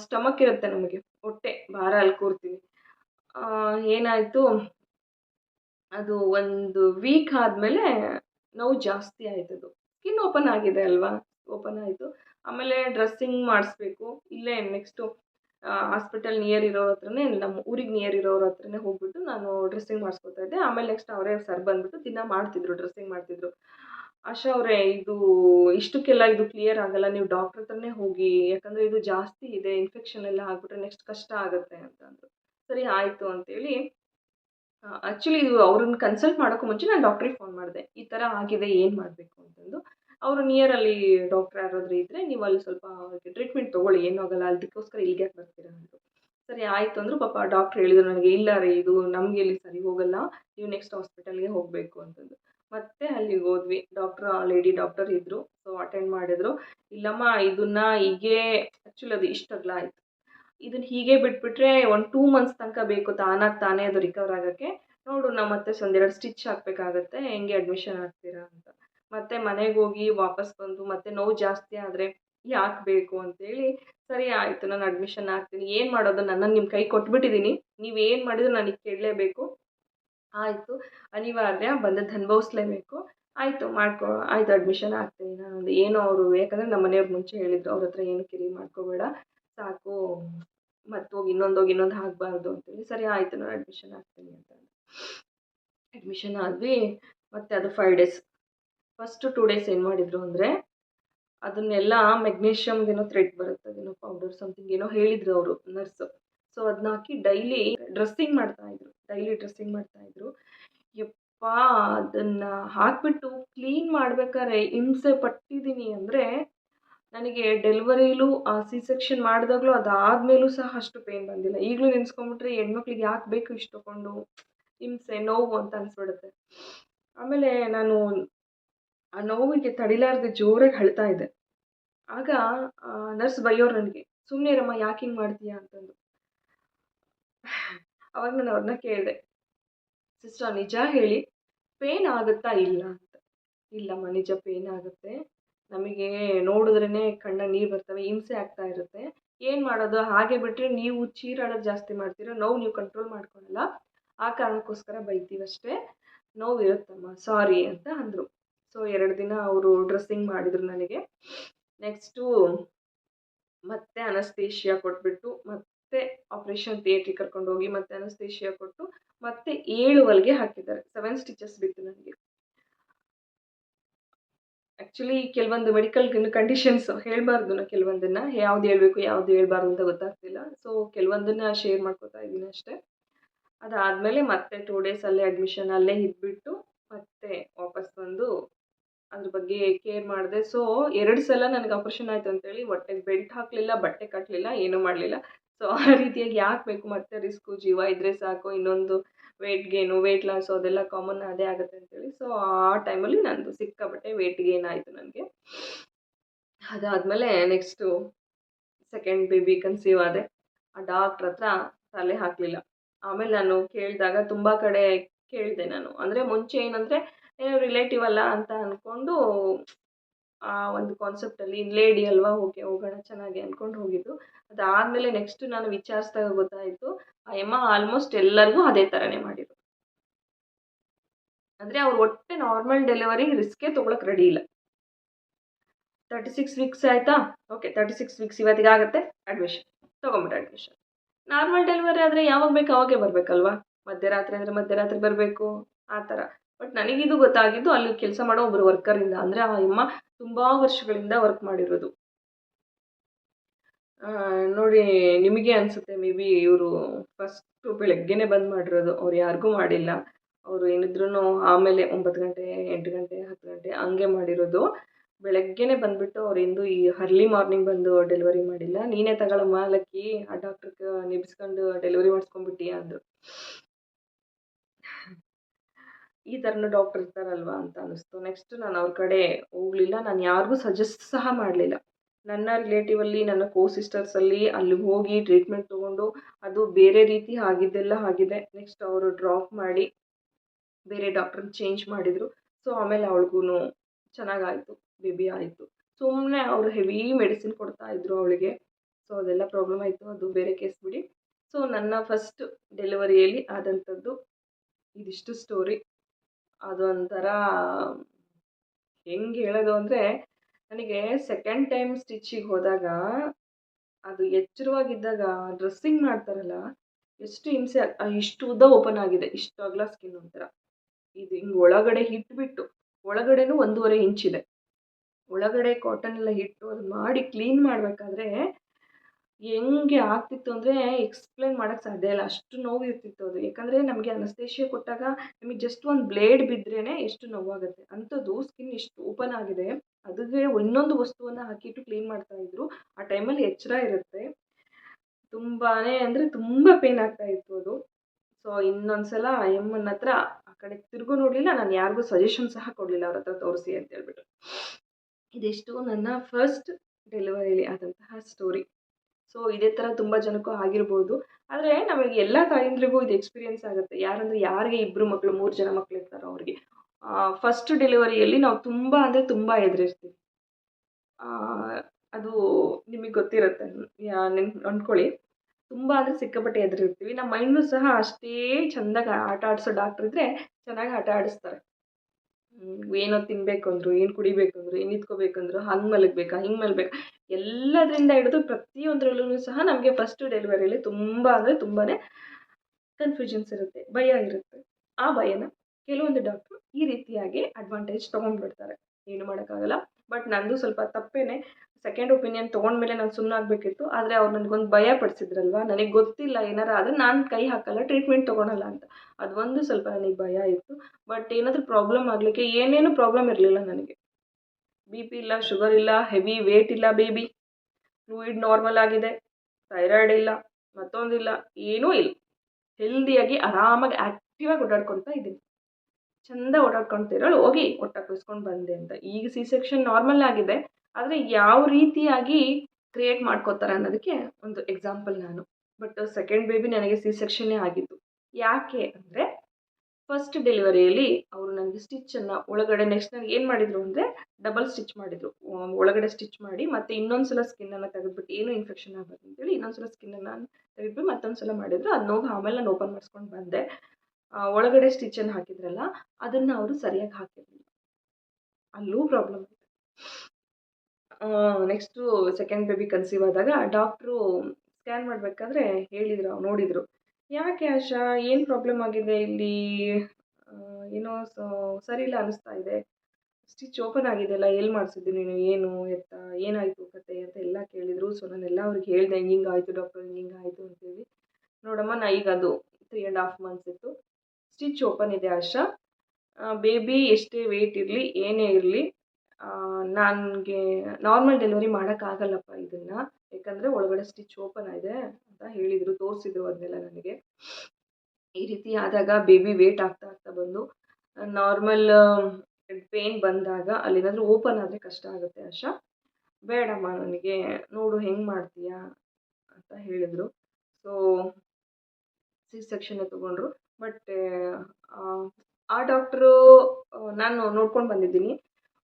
ಸ್ಟಮಕ್ ಇರುತ್ತೆ ನಮಗೆ. ಹೊಟ್ಟೆ, ಭಾರ ಅಲ್ಲಿ ಕೂರ್ತೀನಿ. ಏನಾಯಿತು? ಅದು ಒಂದು ವೀಕ್ ಆದಮೇಲೆ ನೋವು ಜಾಸ್ತಿ ಆಯ್ತದು. ಸ್ಕಿನ್ ಓಪನ್ ಆಗಿದೆ ಅಲ್ವಾ? ಓಪನ್ ಆಯಿತು. ಆಮೇಲೆ ಡ್ರೆಸ್ಸಿಂಗ್ ಮಾಡಿಸ್ಬೇಕು. ಇಲ್ಲೇ ನೆಕ್ಸ್ಟು ಹಾಸ್ಪಿಟಲ್ ನಿಯರ್ ಇರೋರ ಹತ್ರನೇ ನಮ್ಮ ಊರಿಗೆ ನಿಯರ್ ಇರೋರ ಹತ್ರನೇ ಹೋಗ್ಬಿಟ್ಟು ನಾನು ಡ್ರೆಸ್ಸಿಂಗ್ ಮಾಡಿಸ್ಕೊತಾ ಇದ್ದೆ. ಆಮೇಲೆ ನೆಕ್ಸ್ಟ್ ಅವರೇ ಸರ್ ಬಂದ್ಬಿಟ್ಟು ದಿನ ಮಾಡ್ತಿದ್ರು ಡ್ರೆಸ್ಸಿಂಗ್ ಮಾಡ್ತಿದ್ರು. ಆಶಾ ಅವರೇ, ಇದು ಇಷ್ಟಕ್ಕೆಲ್ಲ ಇದು ಕ್ಲಿಯರ್ ಆಗಲ್ಲ. ನೀವು ಡಾಕ್ಟ್ರ್ ಹತ್ರನೇ ಹೋಗಿ, ಯಾಕಂದರೆ ಇದು ಜಾಸ್ತಿ ಇದೆ ಇನ್ಫೆಕ್ಷನ್ ಎಲ್ಲ ಆಗಿಬಿಟ್ರೆ ನೆಕ್ಸ್ಟ್ ಕಷ್ಟ ಆಗುತ್ತೆ ಅಂತ ಅಂದರು. ಸರಿ, ಆಯಿತು ಅಂತೇಳಿ ಆ್ಯಕ್ಚುಲಿ ಇದು ಅವ್ರನ್ನ ಕನ್ಸಲ್ಟ್ ಮಾಡೋಕ್ಕೂ ಮುಂಚೆ ನಾನು ಡಾಕ್ಟ್ರಿಗೆ ಫೋನ್ ಮಾಡಿದೆ. ಈ ಥರ ಆಗಿದೆ, ಏನು ಮಾಡಬೇಕು ಅಂತಂದು. ಅವರು ನಿಯರಲ್ಲಿ ಡಾಕ್ಟ್ರ್ ಯಾರಾದರೂ ಇದ್ದರೆ ನೀವು ಅಲ್ಲಿ ಸ್ವಲ್ಪ ಅವ್ರಿಗೆ ಟ್ರೀಟ್ಮೆಂಟ್ ತೊಗೊಳ್ಳಿ, ಏನೂ ಆಗಲ್ಲ ಅದಕ್ಕೋಸ್ಕರ ಇಲ್ಲಿಗೆ ಯಾಕೆ ಬರ್ತೀರಾ ಅಂದರು. ಸರಿ, ಆಯಿತು ಅಂದರು ಪಾಪ ಡಾಕ್ಟ್ರ್ ಹೇಳಿದ್ರು ನನಗೆ, ಇಲ್ಲ ರೀ, ಇದು ನಮಗೆ ಇಲ್ಲಿ ಸರಿ ಹೋಗಲ್ಲ, ನೀವು ನೆಕ್ಸ್ಟ್ ಹಾಸ್ಪಿಟಲ್ಗೆ ಹೋಗಬೇಕು ಅಂತಂದು. ಮತ್ತೆ ಅಲ್ಲಿಗೆ ಹೋದ್ವಿ. ಡಾಕ್ಟ್ರ್ ಲೇಡಿ ಡಾಕ್ಟರ್ ಇದ್ದರು ಸೊ ಅಟೆಂಡ್ ಮಾಡಿದ್ರು. ಇಲ್ಲಮ್ಮ, ಇದನ್ನ ಹೀಗೆ ಆ್ಯಕ್ಚುಲಿ ಅದು ಇಷ್ಟು ಅಗಲ ಆಯಿತು. ಇದನ್ನ ಹೀಗೆ ಬಿಟ್ಬಿಟ್ರೆ ಒಂದು ಟೂ ಮಂತ್ಸ್ ತನಕ ಬೇಕು ತಾನಾಗಿ ತಾನೇ ಅದು ರಿಕವರ್ ಆಗೋಕ್ಕೆ. ನೋಡು ನಾವು ಮತ್ತೆ ಒಂದೆರಡು ಸ್ಟಿಚ್ ಹಾಕಬೇಕಾಗತ್ತೆ, ಹೆಂಗೆ ಅಡ್ಮಿಷನ್ ಆಗ್ತೀರಾ ಅಂತ. ಮತ್ತೆ ಮನೆಗೆ ಹೋಗಿ ವಾಪಸ್ ಬಂದು, ಮತ್ತೆ ನೋವು ಜಾಸ್ತಿ ಆದರೆ ಯಾಕೆ ಬೇಕು ಅಂತೇಳಿ, ಸರಿ ಆಯಿತು, ನಾನು ಅಡ್ಮಿಷನ್ ಆಗ್ತೀನಿ ಏನು ಮಾಡೋದು? ನನ್ನನ್ನು ನಿಮ್ಮ ಕೈ ಕೊಟ್ಬಿಟ್ಟಿದ್ದೀನಿ ನೀವು ಏನು ಮಾಡಿದ್ರು ನನಗೆ ಕೇಳಲೇಬೇಕು. ಆಯಿತು, ಅನಿವಾರ್ಯ ಬಂದದ್ದು ಅನುಭವಿಸ್ಲೇಬೇಕು. ಆಯಿತು, ಮಾಡ್ಕೊ, ಆಯಿತು ಅಡ್ಮಿಷನ್ ಆಗ್ತೀನಿ ನಾನು ಏನು ಅವರು, ಯಾಕಂದರೆ ನಮ್ಮ ಮನೆಯವ್ರು ಮುಂಚೆ ಹೇಳಿದ್ರು, ಅವ್ರ ಹತ್ರ ಏನು ಕಿರಿ ಮಾಡ್ಕೋಬೇಡ. ಸಾಕು ಮತ್ತೋಗಿ ಇನ್ನೊಂದೋಗಿ ಇನ್ನೊಂದು ಆಗಬಾರ್ದು ಅಂತೇಳಿ ಸರಿ ಆಯಿತು, ನಾನು ಅಡ್ಮಿಷನ್ ಆಗ್ತೀನಿ ಅಂತ ಅಡ್ಮಿಷನ್ ಆದ್ವಿ, ಮತ್ತು ಅದು five days first two days ಏನು ಮಾಡಿದರು ಅಂದರೆ, ಅದನ್ನೆಲ್ಲ ಮೆಗ್ನೀಷಿಯಮ್ದೇನೋ ಥ್ರೆಡ್ ಬರುತ್ತೆ ಅದೇನೋ ಪೌಡರ್ ಸಮಥಿಂಗ್ ಏನೋ ಹೇಳಿದ್ರು ಅವರು ನರ್ಸು ಸೊ ಅದನ್ನ ಹಾಕಿ ಡೈಲಿ ಡ್ರೆಸ್ಸಿಂಗ್ ಮಾಡ್ತಾಯಿದ್ರು ಡೈಲಿ ಡ್ರೆಸ್ಸಿಂಗ್ ಮಾಡ್ತಾಯಿದ್ರು ಯಪ್ಪ, ಅದನ್ನು ಹಾಕ್ಬಿಟ್ಟು ಕ್ಲೀನ್ ಮಾಡ್ಬೇಕಾದ್ರೆ ಹಿಂಸೆ ಪಟ್ಟಿದ್ದೀನಿ ಅಂದರೆ ನನಗೆ ಡೆಲಿವರಿಲೂ ಸಿ ಸೆಕ್ಷನ್ ಮಾಡಿದಾಗಲೂ ಅದಾದಮೇಲೂ ಸಹ ಅಷ್ಟು ಪೇಯ್ನ್ ಬಂದಿಲ್ಲ. ಈಗಲೂ ನೆನೆಸ್ಕೊಂಬಿಟ್ರೆ ಹೆಣ್ಮಕ್ಳಿಗೆ ಯಾಕೆ ಬೇಕು ಇಷ್ಟು ತಗೊಂಡು ಹಿಂಸೆ, ನೋವು ಅಂತ ಅನಿಸ್ಬಿಡುತ್ತೆ. ಆಮೇಲೆ ನಾನು ಆ ನೋವಿಗೆ ತಡಿಲಾರದೆ ಜೋರಾಗಿ ಹಳ್ತಾ ಇದ್ದೆ. ಆಗ ನರ್ಸ್ ಬೈಯೋರು ನನಗೆ ಸುಮ್ಮನೆ ಇರಮ್ಮ, ಯಾಕೆ ಹಿಂಗೆ ಮಾಡ್ತೀಯಾ? ಅಂತಂದು. ಅವಾಗ ನಾನು ಅವ್ರನ್ನ ಕೇಳಿದೆ, ಸಿಸ್ಟರ್, ನಿಜ ಹೇಳಿ ಪೇನ್ ಆಗುತ್ತಾ ಇಲ್ಲ? ಅಂತ. ಇಲ್ಲಮ್ಮ, ನಿಜ ಪೇನ್ ಆಗುತ್ತೆ. ನಮಗೆ ನೋಡಿದ್ರೇ ಕಣ್ಣ ನೀರು ಬರ್ತವೆ, ಹಿಂಸೆ ಆಗ್ತಾ ಇರುತ್ತೆ. ಏನು ಮಾಡೋದು? ಹಾಗೆ ಬಿಟ್ಟರೆ ನೀವು ಚೀರಾಡೋದು ಜಾಸ್ತಿ ಮಾಡ್ತೀರ? ನೋವು ನೀವು ಕಂಟ್ರೋಲ್ ಮಾಡ್ಕೊಳಲ್ಲ. ಆ ಕಾರಣಕ್ಕೋಸ್ಕರ ಬೈತೀವಷ್ಟೇ. ನೋವು ಇರುತ್ತಮ್ಮ. ಸಾರಿ ಅಂತ ಅಂದರು. ಸೊ ಎರಡು ದಿನ ಅವರು ಡ್ರೆಸ್ಸಿಂಗ್ ಮಾಡಿದರು ನನಗೆ. ನೆಕ್ಸ್ಟು ಮತ್ತೆ ಅನಸ್ತೇಷಿಯಾ ಕೊಟ್ಬಿಟ್ಟು, ಮತ್ತೆ ಆಪ್ರೇಷನ್ ಥಿಯೇಟ್ರಿಗೆ ಕರ್ಕೊಂಡು ಹೋಗಿ ಮತ್ತೆ ಅನಸ್ತೇಷಿಯಾ ಕೊಟ್ಟು, ಮತ್ತೆ ಏಳು ಹೊಲಿಗೆ ಹಾಕಿದ್ದಾರೆ. ಸೆವೆನ್ ಸ್ಟಿಚಸ್ ಬಿತ್ತು ನನಗೆ. ಆ್ಯಕ್ಚುಲಿ ಕೆಲವೊಂದು ಮೆಡಿಕಲ್ ಕಂಡೀಷನ್ಸ್ ಹೇಳಬಾರ್ದು ನಾ ಕೆಲವೊಂದನ್ನು. ಯಾವ್ದು ಹೇಳಬೇಕು, ಯಾವ್ದು ಹೇಳ್ಬಾರ್ದು ಅಂತ ಗೊತ್ತಾಗ್ತಿಲ್ಲ. ಸೊ ಕೆಲವೊಂದನ್ನು ಶೇರ್ ಮಾಡ್ಕೋತಾ ಇದ್ದೀನಿ ಅಷ್ಟೇ. ಅದಾದಮೇಲೆ ಮತ್ತೆ ಟೂ ಡೇಸ್ ಅಲ್ಲೇ ಅಡ್ಮಿಷನ್ ಅಲ್ಲೇ ಇದ್ಬಿಟ್ಟು ಮತ್ತೆ ವಾಪಸ್ ಬಂದು ಅದ್ರ ಬಗ್ಗೆ ಕೇರ್ ಮಾಡಿದೆ. ಸೊ ಎರಡು ಸಲ ನನಗೆ ಆಪ್ರೇಷನ್ ಆಯಿತು ಅಂತೇಳಿ ಹೊಟ್ಟೆಗೆ ಬೆಲ್ಟ್ ಹಾಕಲಿಲ್ಲ, ಬಟ್ಟೆ ಕಟ್ಟಲಿಲ್ಲ ಏನೂ ಮಾಡಲಿಲ್ಲ. ಸೊ ಆ ರೀತಿಯಾಗಿ ಯಾಕೆ ಬೇಕು ಮತ್ತೆ ರಿಸ್ಕು ಜೀವ ಇದ್ದರೆ ಸಾಕು. ಇನ್ನೊಂದು ವೆಯ್ಟ್ ಗೇನು ವೆಯ್ಟ್ ಲಾಸು ಅದೆಲ್ಲ ಕಾಮನ್ ಅದೇ ಆಗುತ್ತೆ ಅಂತೇಳಿ. ಸೊ ಆ ಟೈಮಲ್ಲಿ ನಂದು ಸಿಕ್ಕಾಬಟ್ಟೆ ವೆಯ್ಟ್ ಗೇನ್ ಆಯಿತು ನನಗೆ. ಅದಾದಮೇಲೆ ನೆಕ್ಸ್ಟು ಸೆಕೆಂಡ್ ಬೇಬಿ ಕನ್ಸೀವ್ ಆದೆ. ಆ ಡಾಕ್ಟ್ರ್ ಹತ್ರ ತಲೆ ಹಾಕಲಿಲ್ಲ. ಆಮೇಲೆ ನಾನು ಕೇಳಿದಾಗ ತುಂಬ ಕಡೆ ಕೇಳಿದೆ ನಾನು. ಅಂದರೆ ಮುಂಚೆ ಏನಂದರೆ ಏನೋ ರಿಲೇಟಿವ್ ಅಲ್ಲ ಅಂತ ಅಂದ್ಕೊಂಡು ಒಂದು ಕಾನ್ಸೆಪ್ಟಲ್ಲಿ ಲೇಡಿ ಅಲ್ವಾ ಓಕೆ ಹೋಗೋಣ ಚೆನ್ನಾಗಿ ಅಂದ್ಕೊಂಡು ಹೋಗಿದ್ದು. ಅದಾದಮೇಲೆ ನೆಕ್ಸ್ಟ್ ನಾನು ವಿಚಾರಿಸಿದಾಗ ಗೊತ್ತಾಯಿತು. ಆ ಯಮ್ಮ ಆಲ್ಮೋಸ್ಟ್ ಎಲ್ಲರಿಗೂ ಅದೇ ಥರನೇ ಮಾಡಿದ್ರು ಅಂದರೆ ಅವ್ರು ಒಟ್ಟೆ ನಾರ್ಮಲ್ ಡೆಲಿವರಿ ರಿಸ್ಕೇ ತೊಗೊಳಕ್ಕೆ ರೆಡಿ ಇಲ್ಲ. ತರ್ಟಿ ಸಿಕ್ಸ್ ವೀಕ್ಸ್ ಆಯಿತಾ? ಓಕೆ ತರ್ಟಿ ಸಿಕ್ಸ್ ವೀಕ್ಸ್ ಇವತ್ತಿಗೆ ಆಗುತ್ತೆ. ಅಡ್ಮಿಷನ್ ತೊಗೊಂಬಿಟ್ಟು ಅಡ್ಮಿಷನ್ ನಾರ್ಮಲ್ ಡೆಲಿವರಿ ಆದರೆ ಯಾವಾಗ ಬೇಕು ಅವಾಗೆ ಬರಬೇಕಲ್ವಾ? ಮಧ್ಯರಾತ್ರಿ ಅಂದರೆ ಮಧ್ಯರಾತ್ರಿ ಬರಬೇಕು. ಆ ಥರ ಬಟ್ ನನಗಿದು ಗೊತ್ತಾಗಿದ್ದು ಅಲ್ಲಿ ಕೆಲಸ ಮಾಡೋ ಒಬ್ಬರು ವರ್ಕರಿಂದ ಅಂದರೆ ಆ ಅಮ್ಮ ತುಂಬ ವರ್ಷಗಳಿಂದ ವರ್ಕ್ ಮಾಡಿರೋದು. ನೋಡಿ, ನಿಮಗೆ ಅನಿಸುತ್ತೆ ಮೇ ಬಿ ಇವರು ಫಸ್ಟು ಬೆಳಗ್ಗೆನೇ ಬಂದ್ ಮಾಡಿರೋದು. ಅವ್ರು ಯಾರಿಗೂ ಮಾಡಿಲ್ಲ. ಅವರು ಏನಿದ್ರು ಆಮೇಲೆ ಒಂಬತ್ತು ಗಂಟೆ, ಎಂಟು ಗಂಟೆ, ಹತ್ತು ಗಂಟೆ ಹಂಗೆ ಮಾಡಿರೋದು. ಬೆಳಗ್ಗೆನೇ ಬಂದುಬಿಟ್ಟು ಇಂದು ಈ ಅರ್ಲಿ ಮಾರ್ನಿಂಗ್ ಬಂದು ಡೆಲಿವರಿ ಮಾಡಿಲ್ಲ. ನೀನೇ ತಗೊಳ್ಳಮ್ಮ ಲಕ್ಕಿ, ಆ ಡಾಕ್ಟ್ರಿಗೆ ನಿಬ್ಸ್ಕೊಂಡು ಡೆಲಿವರಿ ಮಾಡ್ಸ್ಕೊಂಡ್ಬಿಟ್ಟಿಯಾ ಅಂದರು ಈ ಥರನೂ ಡಾಕ್ಟರ್ ಇರ್ತಾರಲ್ವಾ ಅಂತ ಅನ್ನಿಸ್ತು. ನೆಕ್ಸ್ಟ್ ನಾನು ಅವ್ರ ಕಡೆ ಹೋಗಲಿಲ್ಲ. ನಾನು ಯಾರಿಗೂ ಸಜೆಸ್ಟ್ ಸಹ ಮಾಡಲಿಲ್ಲ. ನನ್ನ ರಿಲೇಟಿವಲ್ಲಿ ನನ್ನ ಕೋ ಸಿಸ್ಟರ್ಸಲ್ಲಿ ಅಲ್ಲಿ ಹೋಗಿ ಟ್ರೀಟ್ಮೆಂಟ್ ತೊಗೊಂಡು ಅದು ಬೇರೆ ರೀತಿ ಆಗಿದ್ದೆಲ್ಲ ಆಗಿದೆ. ನೆಕ್ಸ್ಟ್ ಅವರು ಡ್ರಾಪ್ ಮಾಡಿ ಬೇರೆ ಡಾಕ್ಟ್ರನ್ನ ಚೇಂಜ್ ಮಾಡಿದರು. ಸೊ ಆಮೇಲೆ ಅವಳಿಗೂ ಚೆನ್ನಾಗಾಯಿತು. ಬೇಬಿ ಆಯಿತು. ಸುಮ್ಮನೆ ಅವರು ಹೆವಿ ಮೆಡಿಸಿನ್ ಕೊಡ್ತಾ ಇದ್ರು ಅವಳಿಗೆ. ಸೊ ಅದೆಲ್ಲ ಪ್ರಾಬ್ಲಮ್ ಆಯಿತು. ಅದು ಬೇರೆ ಕೇಸ್ ಬಿಡಿ. ಸೊ ನನ್ನ ಫಸ್ಟ್ ಡೆಲಿವರಿಯಲ್ಲಿ ಆದಂಥದ್ದು ಇದಿಷ್ಟು ಸ್ಟೋರಿ ಅದೊಂಥರ, ಹೆಂಗೆ ಹೇಳೋದು ಅಂದರೆ, ನನಗೆ ಸೆಕೆಂಡ್ ಟೈಮ್ ಸ್ಟಿಚ್ಚಿಗೆ ಹೋದಾಗ, ಅದು ಎಚ್ಚರವಾಗಿದ್ದಾಗ ಡ್ರೆಸ್ಸಿಂಗ್ ಮಾಡ್ತಾರಲ್ಲ, ಎಷ್ಟು ಹಿಂಸೆ ಇಷ್ಟು ಉದ್ದ ಓಪನ್ ಆಗಿದೆ, ಇಷ್ಟು ಅಗಲ ಸ್ಕಿನ್ ಒಂಥರ. ಇದು ಹಿಂಗೆ ಒಳಗಡೆ ಹಿಟ್ಬಿಟ್ಟು, ಒಳಗಡೆನೂ ಒಂದೂವರೆ ಇಂಚಿದೆ ಒಳಗಡೆ ಕಾಟನ್ ಎಲ್ಲ ಹಿಟ್ಟು ಅದು ಮಾಡಿ ಕ್ಲೀನ್ ಮಾಡಬೇಕಾದ್ರೆ ಹೆಂಗೆ ಆಗ್ತಿತ್ತು ಅಂದರೆ ಎಕ್ಸ್ಪ್ಲೇನ್ ಮಾಡೋಕ್ಕೆ ಸಾಧ್ಯ ಇಲ್ಲ. ಅಷ್ಟು ನೋವು ಇರ್ತಿತ್ತು ಅದು. ಯಾಕಂದರೆ ನಮಗೆ ಅನಸ್ತೇಷಿಯಾ ಕೊಟ್ಟಾಗ ನಮಗೆ ಜಸ್ಟ್ ಒಂದು ಬ್ಲೇಡ್ ಬಿದ್ರೇನೆ ಎಷ್ಟು ನೋವಾಗುತ್ತೆ. ಅಂಥದ್ದು ಸ್ಕಿನ್ ಇಷ್ಟು ಓಪನ್ ಆಗಿದೆ. ಅದಕ್ಕೆ ಇನ್ನೊಂದು ವಸ್ತುವನ್ನು ಹಾಕಿಟ್ಟು ಕ್ಲೀನ್ ಮಾಡ್ತಾ ಇದ್ರು. ಆ ಟೈಮಲ್ಲಿ ಎಚ್ಚರ ಇರುತ್ತೆ. ತುಂಬಾ ಅಂದರೆ ತುಂಬ ಪೇನ್ ಆಗ್ತಾ ಇತ್ತು ಅದು. ಸೊ ಇನ್ನೊಂದು ಸಲ ಹತ್ರ ಆ ಕಡೆ ತಿರುಗು ನೋಡಲಿಲ್ಲ. ನಾನು ಯಾರಿಗೂ ಸಜೆಷನ್ ಸಹ ಕೊಡಲಿಲ್ಲ. ಅವ್ರ ಹತ್ರ ತೋರಿಸಿ ಅಂತ ಹೇಳ್ಬಿಟ್ಟು. ಇದೆಷ್ಟು ನನ್ನ ಫಸ್ಟ್ ಡೆಲಿವರಿಲಿ ಆದಂತಹ ಸ್ಟೋರಿ ಸೊ ಇದೇ ಥರ ತುಂಬ ಜನಕ್ಕೂ ಆಗಿರ್ಬೋದು. ಆದರೆ ನಮಗೆ ಎಲ್ಲ ತಾಯಂದ್ರಿಗೂ ಇದು ಎಕ್ಸ್ಪೀರಿಯೆನ್ಸ್ ಆಗುತ್ತೆ. ಯಾರಂದರೆ ಯಾರಿಗೆ ಇಬ್ಬರು ಮಕ್ಕಳು ಮೂರು ಜನ ಮಕ್ಕಳು ಇರ್ತಾರೋ ಅವ್ರಿಗೆ. ಫಸ್ಟ್ ಡೆಲಿವರಿಯಲ್ಲಿ ನಾವು ತುಂಬ ಅಂದರೆ ತುಂಬ ಹೆದರಿರ್ತೀವಿ. ಅದು ನಿಮಗೆ ಗೊತ್ತಿರುತ್ತೆ. ನೆನ್ ಅಂದ್ಕೊಳ್ಳಿ ತುಂಬ ಅಂದರೆ ಸಿಕ್ಕಾಪಟ್ಟೆ ಹೆದರಿರ್ತೀವಿ. ನಮ್ಮ ಮೈಂಡು ಸಹ ಅಷ್ಟೇ ಚೆಂದಾಗಿ ಆಟ ಆಡಿಸೋ ಡಾಕ್ಟ್ರ್ ಇದ್ದರೆ ಚೆನ್ನಾಗಿ ಆಟ ಆಡಿಸ್ತಾರೆ ಏನೋ ತಿನ್ಬೇಕು ಅಂದ್ರು ಏನು ಅಂದ್ರು ಏನು ನಿಂತ್ಕೋಬೇಕಂದ್ರು, ಹಂಗೆ ಮಲಗಬೇಕಾ, ಹಿಂಗೆ ಮಲಗ್ಬೇಕಾ, ಎಲ್ಲದರಿಂದ ಹಿಡಿದು ಪ್ರತಿಯೊಂದರಲ್ಲೂ ಸಹ ನಮಗೆ ಫಸ್ಟ್ ಡೆಲಿವರಿಯಲ್ಲಿ ತುಂಬ ಅಂದರೆ ತುಂಬಾ ಕನ್ಫ್ಯೂಷನ್ಸ್ ಇರುತ್ತೆ, ಭಯ ಇರುತ್ತೆ. ಆ ಭಯನ ಕೆಲವೊಂದು ಡಾಕ್ಟ್ರು ಈ ರೀತಿಯಾಗಿ ಅಡ್ವಾಂಟೇಜ್ ತೊಗೊಂಡ್ಬಿಡ್ತಾರೆ. ಏನು ಮಾಡೋಕ್ಕಾಗಲ್ಲ ಬಟ್ ನಂದು ಸ್ವಲ್ಪ ತಪ್ಪೇನೆ. ಸೆಕೆಂಡ್ ಒಪಿನಿಯನ್ ತೊಗೊಂಡ್ಮೇಲೆ ನಾನು ಸುಮ್ಮನೆ ಆಗಬೇಕಿತ್ತು. ಆದರೆ ಅವ್ರು ನನಗೊಂದು ಭಯ ಪಡಿಸಿದ್ರಲ್ವ? ನನಗೆ ಗೊತ್ತಿಲ್ಲ ಏನಾರು ಆದರೆ ನಾನು ಕೈ ಹಾಕಲ್ಲ ಟ್ರೀಟ್ಮೆಂಟ್ ತೊಗೊಳಲ್ಲ ಅಂತ. ಅದು ಒಂದು ಸ್ವಲ್ಪ ನನಗೆ ಭಯ ಇತ್ತು. ಬಟ್ ಏನಾದರೂ ಪ್ರಾಬ್ಲಮ್ ಆಗಲಿಕ್ಕೆ ಏನೇನು ಪ್ರಾಬ್ಲಮ್ ಇರಲಿಲ್ಲ ನನಗೆ. ಬಿ ಪಿ ಇಲ್ಲ ಶುಗರ್ ಇಲ್ಲ ಹೆವಿ ವೇಟ್ ಇಲ್ಲ ಬೇಬಿ ಫ್ಲೂಯಿಡ್ ನಾರ್ಮಲ್ ಆಗಿದೆ. ಥೈರಾಯ್ಡ್ ಇಲ್ಲ, ಮತ್ತೊಂದಿಲ್ಲ, ಏನೂ ಇಲ್ಲ. ಹೆಲ್ದಿಯಾಗಿ ಆರಾಮಾಗಿ ಆ್ಯಕ್ಟಿವಾಗಿ ಓಡಾಡ್ಕೊತಾ ಇದ್ದೀನಿ. ಚೆಂದ ಓಡಾಡ್ಕೊತಿರೋಳು, ಹೋಗಿ ಹೊಟ್ಟೆ ಕುಯ್ಸ್ಕೊಂಡು ಬಂದೆ ಅಂತ. ಈಗ ಸಿ ಸೆಕ್ಷನ್ ನಾರ್ಮಲ್ ಆಗಿದೆ, ಆದರೆ ಯಾವ ರೀತಿಯಾಗಿ ಕ್ರಿಯೇಟ್ ಮಾಡ್ಕೋತಾರೆ ಅನ್ನೋದಕ್ಕೆ ಒಂದು ಎಕ್ಸಾಂಪಲ್ ನಾನು. ಬಟ್ ಸೆಕೆಂಡ್ ಬೇಬಿ ನನಗೆ ಸಿ ಸೆಕ್ಷನ್ನೇ ಆಗಿತ್ತು ಯಾಕೆ ಅಂದರೆ ಫಸ್ಟ್ ಡೆಲಿವರಿಯಲ್ಲಿ ಅವರು ನನಗೆ ಸ್ಟಿಚ್ಚನ್ನು ಒಳಗಡೆ ನೆಕ್ಸ್ಟ್ ನನಗೆ ಏನು ಮಾಡಿದರು ಅಂದರೆ ಡಬಲ್ ಸ್ಟಿಚ್ ಮಾಡಿದರು. ಒಳಗಡೆ ಸ್ಟಿಚ್ ಮಾಡಿ, ಮತ್ತು ಇನ್ನೊಂದು ಸಲ ಸ್ಕಿನ್ನನ್ನು ತೆಗೆದುಬಿಟ್ಟು ಏನು ಇನ್ಫೆಕ್ಷನ್ ಆಗಬಾರ್ದು ಅಂತೇಳಿ ಇನ್ನೊಂದು ಸಲ ಸ್ಕಿನ್ನನ್ನು ತೆಗೆದುಬಿಟ್ಟು ಮತ್ತೊಂದು ಸಲ ಮಾಡಿದರು. ಅದು ನೋವು ಆಮೇಲೆ ನಾನು ಓಪನ್ ಮಾಡಿಸ್ಕೊಂಡು ಬಂದೆ. ಒಳಗಡೆ ಸ್ಟಿಚನ್ನು ಹಾಕಿದ್ರಲ್ಲ, ಅದನ್ನು ಅವರು ಸರಿಯಾಗಿ ಹಾಕಿರಲಿಲ್ಲ. ಅಲ್ಲೂ ಪ್ರಾಬ್ಲಮ್ ಇದೆ ನೆಕ್ಸ್ಟು ಸೆಕೆಂಡ್ ಬೇಬಿ ಕನ್ಸೀವ್ ಆದಾಗ ಡಾಕ್ಟ್ರು ಸ್ಕ್ಯಾನ್ ಮಾಡಬೇಕಾದ್ರೆ ಹೇಳಿದ್ರು, ನೋಡಿದರು. ಯಾಕೆ ಆಶಾ, ಏನು ಪ್ರಾಬ್ಲಮ್ ಆಗಿದೆ ಇಲ್ಲಿ? ಏನೋ ಸರಿ ಇಲ್ಲ ಅನಿಸ್ತಾ ಇದೆ. ಸ್ಟಿಚ್ ಓಪನ್ ಆಗಿದೆಯಲ್ಲ, ಎಲ್ಲಿ ಮಾಡಿಸಿದ್ದು ನೀನು? ಏನು ಎತ್ತ? ಏನಾಯಿತು ಕತೆ? ಅಂತ ಎಲ್ಲ ಕೇಳಿದರು. ಸೊ ನಾನೆಲ್ಲ ಅವ್ರಿಗೆ ಹೇಳಿದೆ ಹಿಂಗೆ ಆಯಿತು ಡಾಕ್ಟರ್ ಹಿಂಗೆ ಆಯಿತು ಅಂತೇಳಿ. ನೋಡಮ್ಮ, ನಾ ಈಗ ಅದು ತ್ರೀ ಆ್ಯಂಡ್ ಹಾಫ್ ಮಂತ್ಸ್ ಇತ್ತು. ಸ್ಟಿಚ್ ಓಪನ್ ಇದೆ ಆಶಾ. ಬೇಬಿ ಎಷ್ಟೇ ವೆಯ್ಟ್ ಇರಲಿ, ಏನೇ ಇರಲಿ ನನಗೆ ನಾರ್ಮಲ್ ಡೆಲಿವರಿ ಮಾಡೋಕ್ಕಾಗಲ್ಲಪ್ಪ ಇದನ್ನು. ಯಾಕಂದರೆ ಒಳಗಡೆ ಸ್ಟಿಚ್ ಓಪನ್ ಇದೆ ಅಂತ ಹೇಳಿದರು, ತೋರಿಸಿದ್ರು ಅದನ್ನೆಲ್ಲ ನನಗೆ. ಈ ರೀತಿ ಆದಾಗ ಬೇಬಿ ವೇಟ್ ಆಗ್ತಾ ಆಗ್ತಾ ಬಂದು ನಾರ್ಮಲ್ ಪೇನ್ ಬಂದಾಗ ಅಲ್ಲಿನಾದರೂ ಓಪನ್ ಆದರೆ ಕಷ್ಟ ಆಗುತ್ತೆ ಆಶಾ. ಬೇಡಮ್ಮ ನನಗೆ, ನೋಡು ಹೆಂಗೆ ಮಾಡ್ತೀಯಾ ಅಂತ ಹೇಳಿದರು. ಸೊ ಸಿ ಸೆಕ್ಷನ್ನೇ ತೊಗೊಂಡ್ರು. ಬಟ್ ಆ ಡಾಕ್ಟ್ರು ನಾನು ನೋಡ್ಕೊಂಡು ಬಂದಿದ್ದೀನಿ.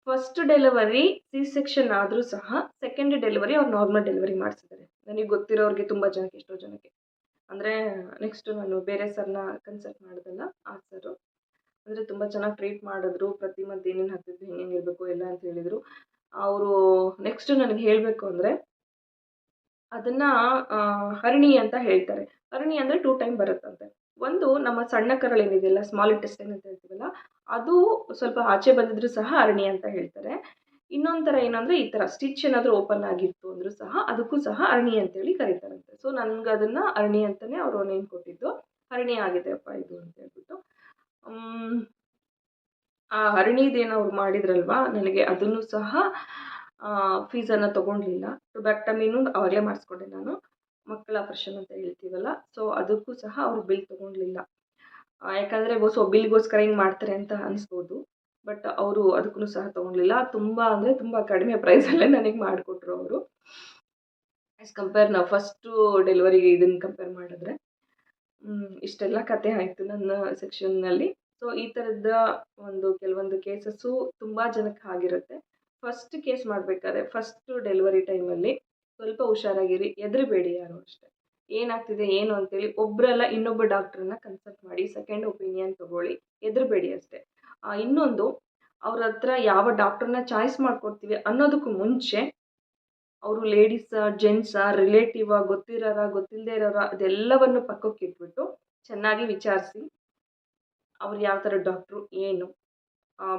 ಫಸ್ಟ್ ಡೆಲಿವರಿ ಸಿ ಸೆಕ್ಷನ್ ಆದರೂ ಸಹ ಸೆಕೆಂಡ್ ಡೆಲಿವರಿ ಅವ್ರು ನಾರ್ಮಲ್ ಡೆಲಿವರಿ ಮಾಡಿಸಿದ್ದಾರೆ. ನನಗೆ ಗೊತ್ತಿರೋರಿಗೆ ತುಂಬ ಜನಕ್ಕೆ, ಎಷ್ಟೋ ಜನಕ್ಕೆ. ಅಂದರೆ ನೆಕ್ಸ್ಟು ನಾನು ಬೇರೆ ಸರ್ನ ಕನ್ಸಲ್ಟ್ ಮಾಡಿದಲ್ಲ, ಆ ಸರು. ಅಂದರೆ ತುಂಬ ಚೆನ್ನಾಗಿ ಟ್ರೀಟ್ ಮಾಡಿದ್ರು, ಪ್ರತಿ ಮಂತ್ ಏನೇನು ಹಾಕ್ತಿದ್ರು ಹೆಂಗೆ ಇರಬೇಕು, ಎಲ್ಲ ಅಂತ ಹೇಳಿದರು. ಅವರು ನೆಕ್ಸ್ಟ್ ನನಗೆ ಹೇಳಬೇಕು ಅಂದರೆ, ಅದನ್ನು ಹರಣಿ ಅಂತ ಹೇಳ್ತಾರೆ. ಹರಣಿ ಅಂದರೆ ಟೂ ಟೈಮ್ ಬರುತ್ತಂತೆ. ಒಂದು ನಮ್ಮ ಸಣ್ಣ ಕರಳು ಏನಿದೆಯಲ್ಲ ಸ್ಮಾಲ್ ಇಂಟೆಸ್ಟೈನ್ ಅಂತ ಹೇಳ್ತೀವಲ್ಲ, ಅದು ಸ್ವಲ್ಪ ಆಚೆ ಬಂದಿದ್ರು ಸಹ ಅರಣಿ ಅಂತ ಹೇಳ್ತಾರೆ. ಇನ್ನೊಂದು ಥರ ಏನಂದರೆ ಈ ಥರ ಸ್ಟಿಚ್ ಏನಾದರೂ ಓಪನ್ ಆಗಿತ್ತು ಅಂದರೂ ಸಹ ಅದಕ್ಕೂ ಸಹ ಅರಣಿ ಅಂತೇಳಿ ಕರೀತಾರಂತೆ. ಸೊ ನನಗೆ ಅದನ್ನು ಅರಣಿ ಅಂತಲೇ ಅವರು ನೇಮ್ ಕೊಟ್ಟಿದ್ದು. ಅರಣಿ ಆಗಿದೆ ಅಪ್ಪ ಇದು ಅಂತ ಹೇಳ್ಬಿಟ್ಟು. ಆ ಹರಿಣಿದೇನು ಅವ್ರು ಮಾಡಿದ್ರಲ್ವಾ, ನನಗೆ ಅದನ್ನು ಸಹ ಫೀಸನ್ನು ತೊಗೊಂಡಿಲ್ಲ ಟೊಬ್ಯಾಕ್ಟಮಿನೂ ಅವಾಗಲೇ ಮಾಡಿಸ್ಕೊಂಡೆ ನಾನು. ಮಕ್ಕಳ ಆಪರೇಷನ್ ಅಂತ ಹೇಳ್ತೀವಲ್ಲ ಸೊ ಅದಕ್ಕೂ ಸಹ ಅವರು ಬಿಲ್ ತೊಗೊಂಡಿಲ್ಲ ಯಾಕಂದರೆ ಸೊ ಬಿಲ್ಗೋಸ್ಕರ ಹಿಂಗೆ ಮಾಡ್ತಾರೆ ಅಂತ ಅನಿಸ್ಬೋದು ಬಟ್ ಅವರು ಅದಕ್ಕೂ ಸಹ ತೊಗೊಂಡಿಲ್ಲ ತುಂಬ ಅಂದರೆ ತುಂಬ ಕಡಿಮೆ ಪ್ರೈಸಲ್ಲೇ ನನಗೆ ಮಾಡಿಕೊಟ್ರು ಅವರು. ಆ್ಯಸ್ ಕಂಪೇರ್ ನಾವು ಫಸ್ಟು ಡೆಲಿವರಿಗೆ ಇದನ್ನು ಕಂಪೇರ್ ಮಾಡಿದ್ರೆ ಇಷ್ಟೆಲ್ಲ ಕತೆ ಆಯಿತು ನನ್ನ ಸೆಕ್ಷನ್ನಲ್ಲಿ ಸೊ ಈ ಥರದ ಒಂದು ಕೆಲವೊಂದು ಕೇಸಸ್ಸು ತುಂಬ ಜನಕ್ಕೆ ಆಗಿರುತ್ತೆ. ಫಸ್ಟ್ ಕೇಸ್ ಮಾಡಬೇಕಾದ್ರೆ ಫಸ್ಟು ಡೆಲಿವರಿ ಟೈಮಲ್ಲಿ ಸ್ವಲ್ಪ ಹುಷಾರಾಗಿರಿ ಹೆದರಬೇಡಿ ಯಾರು ಅಷ್ಟೇ. ಏನಾಗ್ತಿದೆ ಏನು ಅಂತೇಳಿ ಒಬ್ಬರಲ್ಲ ಇನ್ನೊಬ್ಬ ಡಾಕ್ಟ್ರನ್ನ ಕನ್ಸಲ್ಟ್ ಮಾಡಿ ಸೆಕೆಂಡ್ ಒಪಿನಿಯನ್ ತಗೊಳ್ಳಿ ಹೆದರಬೇಡಿ ಅಷ್ಟೇ. ಇನ್ನೊಂದು, ಅವ್ರ ಹತ್ರ ಯಾವ ಡಾಕ್ಟ್ರನ್ನ ಚಾಯ್ಸ್ ಮಾಡ್ಕೊಡ್ತೀವಿ ಅನ್ನೋದಕ್ಕೂ ಮುಂಚೆ, ಅವರು ಲೇಡೀಸ ಜೆಂಟ್ಸ ರಿಲೇಟಿವ ಗೊತ್ತಿರೋರ ಗೊತ್ತಿಲ್ಲದೆ ಇರೋರ, ಅದೆಲ್ಲವನ್ನು ಪಕ್ಕಕ್ಕೆ ಇಟ್ಬಿಟ್ಟು ಚೆನ್ನಾಗಿ ವಿಚಾರಿಸಿ, ಅವ್ರು ಯಾವ ಥರ ಡಾಕ್ಟ್ರು ಏನು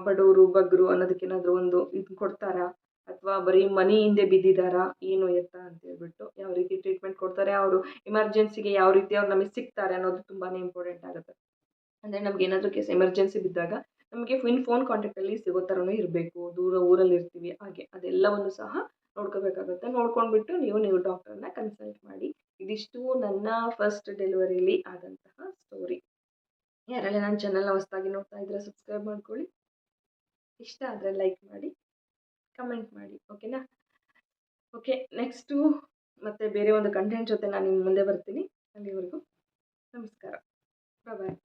ಬಡವರು, ಬಗ್ಗರು ಅನ್ನೋದಕ್ಕೇನಾದರೂ ಒಂದು ಇದು ಕೊಡ್ತಾರಾ? ಅಥವಾ ಬರೀ ಮನಿ ಹಿಂದೆ ಬಿದ್ದಿದ್ದಾರಾ, ಏನು ಎತ್ತ ಅಂತ ಹೇಳ್ಬಿಟ್ಟು ಯಾವ ರೀತಿ ಟ್ರೀಟ್ಮೆಂಟ್ ಕೊಡ್ತಾರೆ. ಅವರು ಎಮರ್ಜೆನ್ಸಿಗೆ ಯಾವ ರೀತಿ ಅವ್ರು ನಮಗೆ ಸಿಗ್ತಾರೆ ಅನ್ನೋದು ತುಂಬಾ ಇಂಪಾರ್ಟೆಂಟ್ ಆಗುತ್ತೆ. ಅಂದರೆ ನಮ್ಗೆ ಏನಾದರೂ ಕೇಸ್ ಎಮರ್ಜೆನ್ಸಿ ಬಿದ್ದಾಗ ನಮಗೆ ಇನ್ ಫೋನ್ ಕಾಂಟ್ಯಾಕ್ಟಲ್ಲಿ ಸಿಗೋ ಥರನೂ ಇರಬೇಕು. ದೂರ ಊರಲ್ಲಿ ಇರ್ತೀವಿ, ಹಾಗೆ ಅದೆಲ್ಲವನ್ನು ಸಹ ನೋಡ್ಕೋಬೇಕಾಗುತ್ತೆ. ನೋಡ್ಕೊಂಡ್ಬಿಟ್ಟು ನೀವು ನೀವು ಡಾಕ್ಟರ್ನ ಕನ್ಸಲ್ಟ್ ಮಾಡಿ. ಇದಿಷ್ಟು ನನ್ನ ಫಸ್ಟ್ ಡೆಲಿವರಿಲಿ ಆದಂತಹ ಸ್ಟೋರಿ ಯಾರೆಲ್ಲ ನನ್ನ ಚಾನಲ್ನ ಹೊಸದಾಗಿ ನೋಡ್ತಾ ಇದ್ರೆ ಸಬ್ಸ್ಕ್ರೈಬ್ ಮಾಡ್ಕೊಳ್ಳಿ. ಇಷ್ಟ ಆದರೆ ಲೈಕ್ ಮಾಡಿ. ಕಮೆಂಟ್ ಮಾಡಿ ಓಕೆನಾ ಓಕೆ ನೆಕ್ಸ್ಟು ಮತ್ತೆ ಬೇರೆ ಒಂದು ಕಂಟೆಂಟ್ ಜೊತೆ ನಾನು ನಿಮ್ಮ ಮುಂದೆ ಬರ್ತೀನಿ. ಅಲ್ಲಿವರೆಗೂ ನಮಸ್ಕಾರ. ಬಾಯ್